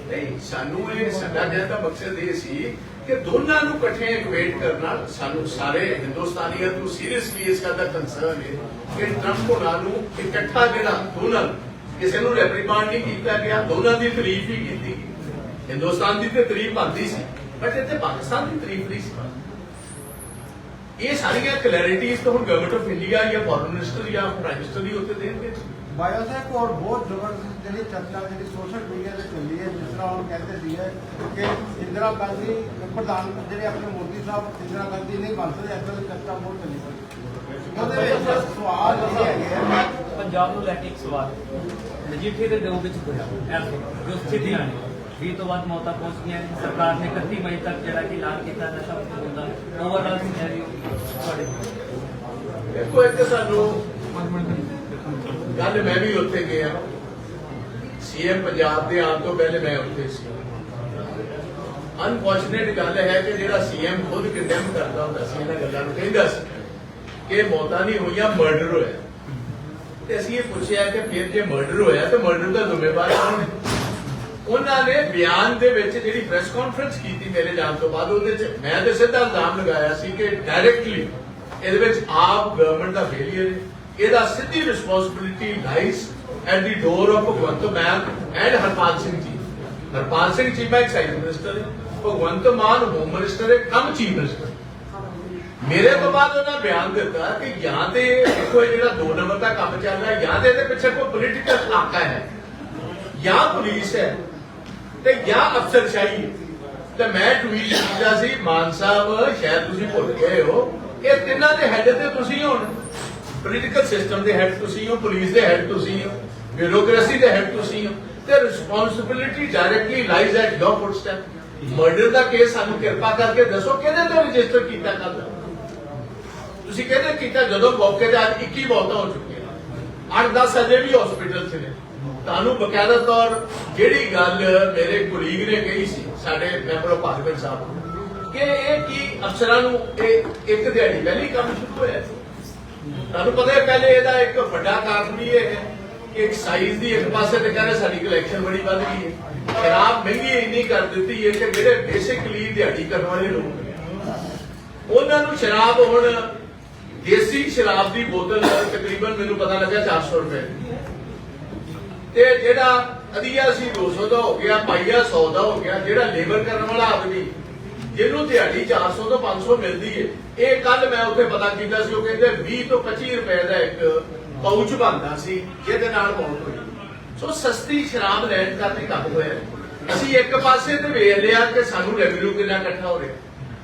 ਨਹੀਂ ਸਾਨੂੰ ਇਹ ਸਾਡਾ ਜਿਹੜਾ ਦਾ ਮਕਸਦ ਇਹ ਸੀ ਕਿ ਦੋਨਾਂ ਨੂੰ ਇਕੱਠੇ ਇਕੁਏਟ ਕਰਨਾ ਸਾਨੂੰ ਸਾਰੇ ਹਿੰਦੁਸਤਾਨੀਆਂ ਨੂੰ ਸੀਰੀਅਸਲੀ ਇਸ ਗੱਲ ਦਾ ਕੰਸਰਨ ਹੈ ਕਿ ਟਰੰਪ ਹੋਣਾ ਨੂੰ ਇਕੱਠਾ ਜਿਹੜਾ ਦੋਨਾਂ ਕਿਸੇ ਨੂੰ ਰੈਪਰੀਮਾਂਡ ਨਹੀਂ ਕੀਤਾ ਗਿਆ ਦੋਨਾਂ ਦੀ ਤਾਰੀਫ ਹੀ ਕੀਤੀ। ਹਿੰਦੁਸਤਾਨ ਦੀ ਤੇ ਤਾਰੀਫ ਬਣਦੀ ਸੀ। ਬਟ ਇੱਥੇ ਪਾਕਿਸਤਾਨ ਦੀ ਤਾਰੀਫ ਨਹੀਂ ਸੀ। ਇਹ ਸਾਰੀਆਂ ਕਲੈਰਿਟੀਜ਼ ਤਾਂ ਹੁਣ ਗਵਰਨਮੈਂਟ ਆਫ ਇੰਡੀਆ ਜਾਂ ਫੋਰਨ ਮਿਨਿਸਟਰ ਜਾਂ ਪ੍ਰਾਈਮ ਮਿਨਿਸਟਰ ਹੀ ਉੱਤੇ ਦੇਣਗੇ। ਬਾਇਓਸੈਕ ਔਰ ਬਹੁਤ ਜ਼ਬਰਦਸਤ ਜਿਹੜੀ ਚਰਚਾ ਜਿਹੜੀ ਸੋਸ਼ਲ ਮੀਡੀਆ ਤੇ ਚੱਲੀ ਹੈ ਜਿਸ ਤਰ੍ਹਾਂ ਹੁਣ ਕਹਿੰਦੇ ਸੀ ਹੈ ਕਿ ਇੰਦਰਾ ਗਾਂਧੀ ਪ੍ਰਧਾਨ ਜਿਹੜੇ ਆਪਣੇ ਮੋਦੀ ਸਾਹਿਬ ਇੰਦਰਾ ਗਾਂਧੀ ਨਹੀਂ ਬਣ ਸਕਦੇ ਇਸ ਤਰ੍ਹਾਂ ਦੀ ਚਰਚਾ ਬਹੁਤ ਚੱਲੀ ਉਹਦੇ ਵਿੱਚ ਸਵਾਲ ਇਹ ਹੈਗੇ ਆ। ਪੰਜਾਬ ਨੂੰ ਲੈ ਕੇ ਇੱਕ ਸਵਾਲ ਮਜੀਠੇ ਦੇ ਦਿਓ ਵਿੱਚ ਹੋਇਆ। ਜੋ ਸਥਿਤੀਆਂ ਨੇ 20 ਤੋਂ ਵੱਧ ਮੌਤਾਂ ਪਹੁੰਚ ਸਰਕਾਰ ਨੇ 31 ਮਈ ਤੱਕ ਜਿਹੜਾ ਕਿ ਐਲਾਨ ਕੀਤਾ ਨਸ਼ਾ ਮੁਕਤ ਦਾ। ਓਵਰਆਲ ਸਿਨੈਰੀਓ ਤੁਹਾਡੇ ਦੇਖੋ ਇੱਕ ਸਾਨੂੰ ਗੱਲ ਮੈਂ ਵੀ ਉੱਥੇ ਗਿਆ। ਸੀਐਮ ਪੰਜਾਬ ਦੇ ਆਉਣ ਤੋਂ ਪਹਿਲੇ ਮੈਂ ਉੱਥੇ ਸੀ। ਅਨਫੋਰਚੂਨੇਟ ਗੱਲ ਹੈ ਕਿ ਜਿਹੜਾ ਸੀਐਮ ਖੁਦ ਕੰਡੈਮ ਕਰਦਾ ਹੁੰਦਾ ਸੀ, ਇਹਨਾਂ ਗੱਲਾਂ ਨੂੰ ਕਹਿੰਦਾ ਸੀ ਕਿ ਮੌਤਾਂ ਨਹੀਂ ਹੋਈਆਂ ਮਰਡਰ ਹੋਇਆ। ਤੇ ਅਸੀਂ ਇਹ ਪੁੱਛਿਆ ਕਿ ਫਿਰ ਜੇ ਮਰਡਰ ਹੋਇਆ, ਤੇ ਮਰਡਰ ਦਾ ਜ਼ਿੰਮੇਵਾਰ ਕੌਣ ਹੈ? ਉਹਨਾਂ ਨੇ ਬਿਆਨ ਦੇ ਵਿੱਚ ਜਿਹੜੀ ਪ੍ਰੈਸ ਕਾਨਫਰੰਸ ਕੀਤੀ ਮੇਰੇ ਜਾਣ ਤੋਂ ਬਾਅਦ, ਉਹਦੇ ਚ ਮੈਂ ਤੇ ਸਿੱਧਾ ਇਲਜ਼ਾਮ ਲਗਾਇਆ ਸੀ ਕਿ ਡਾਇਰੈਕਟਲੀ ਇਹਦੇ ਵਿੱਚ ਆਪ ਗਵਰਨਮੈਂਟ ਦਾ ਫੇਲਿਅਰ ਹੈ। ਇਹਦਾ ਸਿੱਧੀ responsibility lies at the door of Bhagwant Mann and Harpal Singh ji. Harpal Singh chief excise minister ਹੈ। ਭਗਵੰਤ ਮਾਨ ਹੋਮ ਮਿਨਿਸਟਰ ਹੈ, ਕਮ ਚੀਫ ਮਿਨਿਸਟਰ ਮੇਰੇ ਤੋਂ ਬਾਅਦ ਉਹਨਾਂ ਬਿਆਨ ਦਿੱਤਾ ਕਿ ਜਾਂ ਤੇ ਕੋਈ ਜਿਹੜਾ ਦੋ ਨੰਬਰ ਦਾ ਕੰਮ ਚੱਲ ਰਿਹਾ, ਜਾਂ ਤੇ ਇਹਦੇ ਪਿੱਛੇ ਕੋਈ ਪੋਲੀਟੀਕਲ ਆਕਾ ਹੈ, ਜਾਂ ਪੁਲਿਸ ਹੈ। ਤੇ ਜਾਂ ਅਫਸਰਸ਼ਾਹੀ। ਤੇ ਮੈਂ ਟਵੀਟ ਕੀਤਾ ਸੀ, ਮਾਨ ਸਾਹਿਬ, ਸ਼ਾਇਦ ਤੁਸੀਂ ਭੁੱਲ ਗਏ ਹੋ। ਇਹ ਤਿੰਨਾਂ ਦੇ ਹੈੱਡ ਤੇ ਤੁਸੀਂ ਹੋ ਪੋਲੀਟੀਕਲ ਸਿਸਟਮ ਦੇ ਹੈੱਡ ਤੁਸੀਂ ਹੋ ਪੁਲਿਸ ਦੇ ਹੈੱਡ ਤੁਸੀਂ ਹੋ ਬਿਊਰੋਕ੍ਰੇਸੀ ਦੇ ਹੈੱਡ ਤੁਸੀਂ ਹੋ। ਤੇ responsibility directly lies at your footstep murder the case ਸਾਨੂੰ ਕਿਰਪਾ ਕਰਕੇ ਦੱਸੋ, ਕਿਹਦੇ ਤੇ ਰਜਿਸਟਰ ਕੀਤਾ ਕੱਲ ਤੁਸੀਂ ਕਹਿੰਦੇ ਕੀਤਾ ਜਦੋਂ ਮੌਕੇ ਤੇ ਅੱਜ 21 ਮੌਤਾਂ ਹੋ ਚੁੱਕੀਆਂ। 8-10 ਅਜੇ ਵੀ ਹਸਪੀਟਲ 'ਚ ਨੇ। ਤੁਹਾਨੂੰ ਬਕਾਇਦਾ ਤੌਰ ਜਿਹੜੀ ਗੱਲ ਮੇਰੇ ਕੁਲੀਗ ਨੇ ਕਹੀ ਸੀ ਸਾਡੇ ਮੈਂਬਰ ਆਫ ਪਾਰਲੀਮੈਂਟ ਸਾਹਿਬ ਨੂੰ, ਕਿ ਇਹ ਕੀ ਅਫਸਰਾਂ ਨੂੰ ਇਹ ਇੱਕ ਦਿਹਾੜੀ ਪਹਿਲੀ ਕੰਮ ਸ਼ੁਰੂ ਹੋਇਆ ਸੀ। ਤੁਹਾਨੂੰ ਪਤਾ ਹੈ ਪਹਿਲੇ ਇਹਦਾ ਇੱਕ ਵੱਡਾ ਕਾਰਨ ਵੀ ਇਹ ਹੈ ਕਿ ਇੱਕ ਸਾਈਜ਼ ਦੀ ਇੱਕ ਪਾਸੇ ਤੇ ਕਹਿੰਦੇ ਸਾਡੀ ਕਲੈਕਸ਼ਨ ਬੜੀ ਵੱਧ ਗਈ ਹੈ। ਸ਼ਰਾਬ ਮਹਿੰਗੀ ਇੰਨੀ ਕਰ ਦਿੱਤੀ ਹੈ ਕਿ ਜਿਹੜੇ ਬੇਸਿਕਲੀ ਦਿਹਾੜੀ ਕਰਨ ਵਾਲੇ ਲੋਕ ਉਹਨਾਂ ਨੂੰ ਸ਼ਰਾਬ ਹੁਣ ਦੇਸੀ ਸ਼ਰਾਬ ਦੀ ਬੋਤਲ ਤਕਰੀਬਨ ਮੈਨੂੰ ਪਤਾ ਲੱਗਾ 400 ਰੁਪਏ। ਤੇ ਜਿਹੜਾ ਅਧੀਆ ਸੀ 200 ਦਾ ਹੋ ਗਿਆ ਪਾਈਆ 100 ਦਾ ਹੋ ਗਿਆ, ਜਿਹੜਾ ਲੇਬਰ ਕਰਨ ਵਾਲਾ ਆਦਮੀ, ਜਿਹਨੂੰ ਦਿਹਾੜੀ 400 ਤੋਂ 500 ਮਿਲਦੀ ਹੈ ਇਹ ਕੱਲ ਮੈਂ ਉੱਥੇ ਪਤਾ ਕੀਤਾ ਸੀ, ਉਹ ਕਹਿੰਦੇ 20 ਤੋਂ 25 ਰੁਪਏ ਦਾ ਇੱਕ ਪਾਊਚ ਬਣਦਾ ਸੀ, ਜਿਹਦੇ ਨਾਲ ਮੌਤ ਹੋਈ। ਸੋ ਸਸਤੀ ਸ਼ਰਾਬ ਲੈਣ ਕਰਕੇ ਕੰਮ ਹੋਇਆ। ਅਸੀਂ ਇੱਕ ਪਾਸੇ ਤੇ ਵੇਖ ਲਿਆ ਕਿ ਸਾਨੂੰ ਰੈਵਨਿਊ ਕਿੰਨਾ ਇਕੱਠਾ ਹੋ ਰਿਹਾ।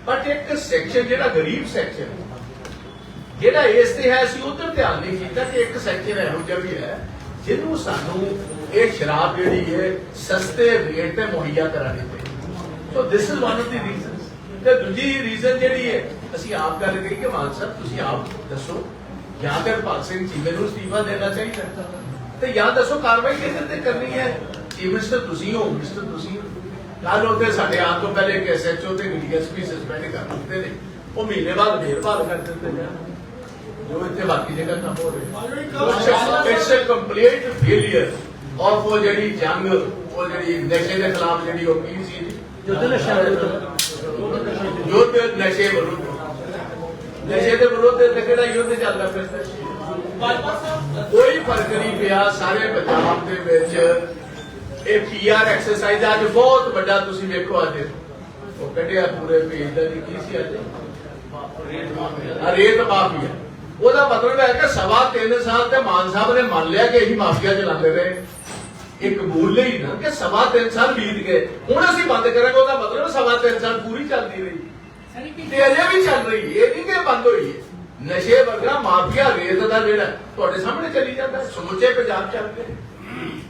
ਬਟ ਇੱਕ ਸੈਕਸ਼ਨ ਜਿਹੜਾ ਗਰੀਬ ਸੈਕਸ਼ਨ ਜਿਹੜਾ ਇਸ ਤੇ ਹੈ, ਅਸੀਂ ਉਧਰ ਧਿਆਨ ਨਹੀਂ ਕੀਤਾ ਕਿ ਇੱਕ ਸੈਕਸ਼ਨ ਇਹੋ ਜਿਹਾ ਵੀ ਹੈ ਜਿਹਨੂੰ ਸਾਨੂੰ ਇਹ ਸ਼ਰਾਬ ਜਿਹੜੀ ਹੈ ਸਸਤੇ ਰੇਟ ਤੇ ਮੁਹੱਈਆ ਕਰਾਣੀ ਪਈ। So this is one of the reasons ਤੇ ਦੂਜੀ ਰੀਜ਼ਨ ਜਿਹੜੀ ਹੈ, ਅਸੀਂ ਆਪ ਗੱਲ ਕਰੀ ਕਿ ਮਾਨ ਸਾਹਿਬ, ਤੁਸੀਂ ਆਪ ਦੱਸੋ, ਜਾਂ ਤੇ ਭਗਤ ਸਿੰਘ ਚੀਮੇ ਨੂੰ ਅਸਤੀਫਾ ਦੇਣਾ ਚਾਹੀਦਾ। ਤੇ ਜਾਂ ਦੱਸੋ ਕਾਰਵਾਈ ਕਿਹਦੇ ਤੇ ਕਰਨੀ ਹੈ? ਚੀਫ ਮਿਨਿਸਟਰ ਤੁਸੀਂ ਹੋ ਮਿਨਿਸਟਰ ਤੁਸੀਂ ਹੋ। ਕੱਲ ਉੱਤੇ ਸਾਡੇ ਆਉਣ ਤੋਂ ਪਹਿਲੇ ਇੱਕ ਐਸਐਚਓ ਤੇ ਡੀਐਸਪੀ ਸਸਪੈਂਡ ਕਰ ਦਿੱਤੇ ਨੇ। ਉਹ ਮਹੀਨੇ ਬਾਅਦ ਫੇਰ ਬਹਾਲ ਕਰ ਦਿੱਤੇ ਨੇ। ਜੋ ਇੱਥੇ ਬਾਕੀ ਜਗ੍ਹਾ ਕੰਮ ਹੋ ਰਿਹਾ it's a complete failure of ਉਹ ਜਿਹੜੀ ਜੰਗ ਉਹ ਜਿਹੜੀ ਨਸ਼ੇ ਦੇ ਖਿਲਾਫ ਜਿਹੜੀ ਉਹ ਕੀ ਸੀ ਯੁੱਧ ਨਸ਼ਾ ਵਿਰੁੱਧ। ਯੁੱਧ ਨਸ਼ੇ ਵਿਰੁੱਧ ਨਸ਼ੇ ਦੇ ਵਿਰੁੱਧ ਤੇ ਕਿਹੜਾ ਯੁੱਧ ਚੱਲਦਾ ਫਿਰਦਾ ਕੋਈ ਫ਼ਰਕ ਨਹੀਂ ਪਿਆ ਸਾਰੇ ਪੰਜਾਬ ਦੇ ਵਿੱਚ ਇਹ ਪੀਆਰ ਐਕਸਰਸਾਈਜ਼ ਅੱਜ ਬਹੁਤ ਵੱਡਾ ਤੁਸੀਂ ਵੇਖੋ ਅੱਜ। ਉਹ ਕੱਢਿਆ ਪੂਰੇ ਪੇਜ ਦਾ ਜੀ ਕੀ ਸੀ ਅੱਜ? ਆ ਰੇਤ ਮਾਫੀਆ ਉਹਦਾ ਮਤਲਬ ਹੈ ਕਿ ਸਵਾ ਤਿੰਨ ਸਾਲ ਤੇ ਮਾਨ ਸਾਹਿਬ ਨੇ ਮੰਨ ਲਿਆ ਕਿ ਇਹੀ ਮਾਫੀਆ ਚਲਾਉਂਦੇ ਰਹੇ। ਇਹ ਕਬੂਲ ਲਈ ਨਾ ਕਿ ਸਵਾ ਤਿੰਨ ਸਾਲ ਬੀਤ ਗਏ। ਹੁਣ ਅਸੀਂ ਬੰਦ ਕਰਾਂਗੇ ਉਹਦਾ ਮਤਲਬ ਸਵਾ ਤਿੰਨ ਸਾਲ ਪੂਰੀ ਚੱਲਦੀ ਰਹੀ। ਤੇ ਅਜੇ ਵੀ ਚੱਲ ਰਹੀ ਹੈ ਇਹ ਨਹੀਂ ਕਿ ਬੰਦ ਹੋਈ ਹੈ। ਨਸ਼ੇ ਵਰਗਾ ਮਾਫੀਆ ਰੇਤ ਦਾ ਜਿਹੜਾ ਤੁਹਾਡੇ ਸਾਹਮਣੇ ਚੱਲੀ ਜਾਂਦਾ ਸਮੁੱਚੇ ਪੰਜਾਬ ਚੱਲ ਰਿਹਾ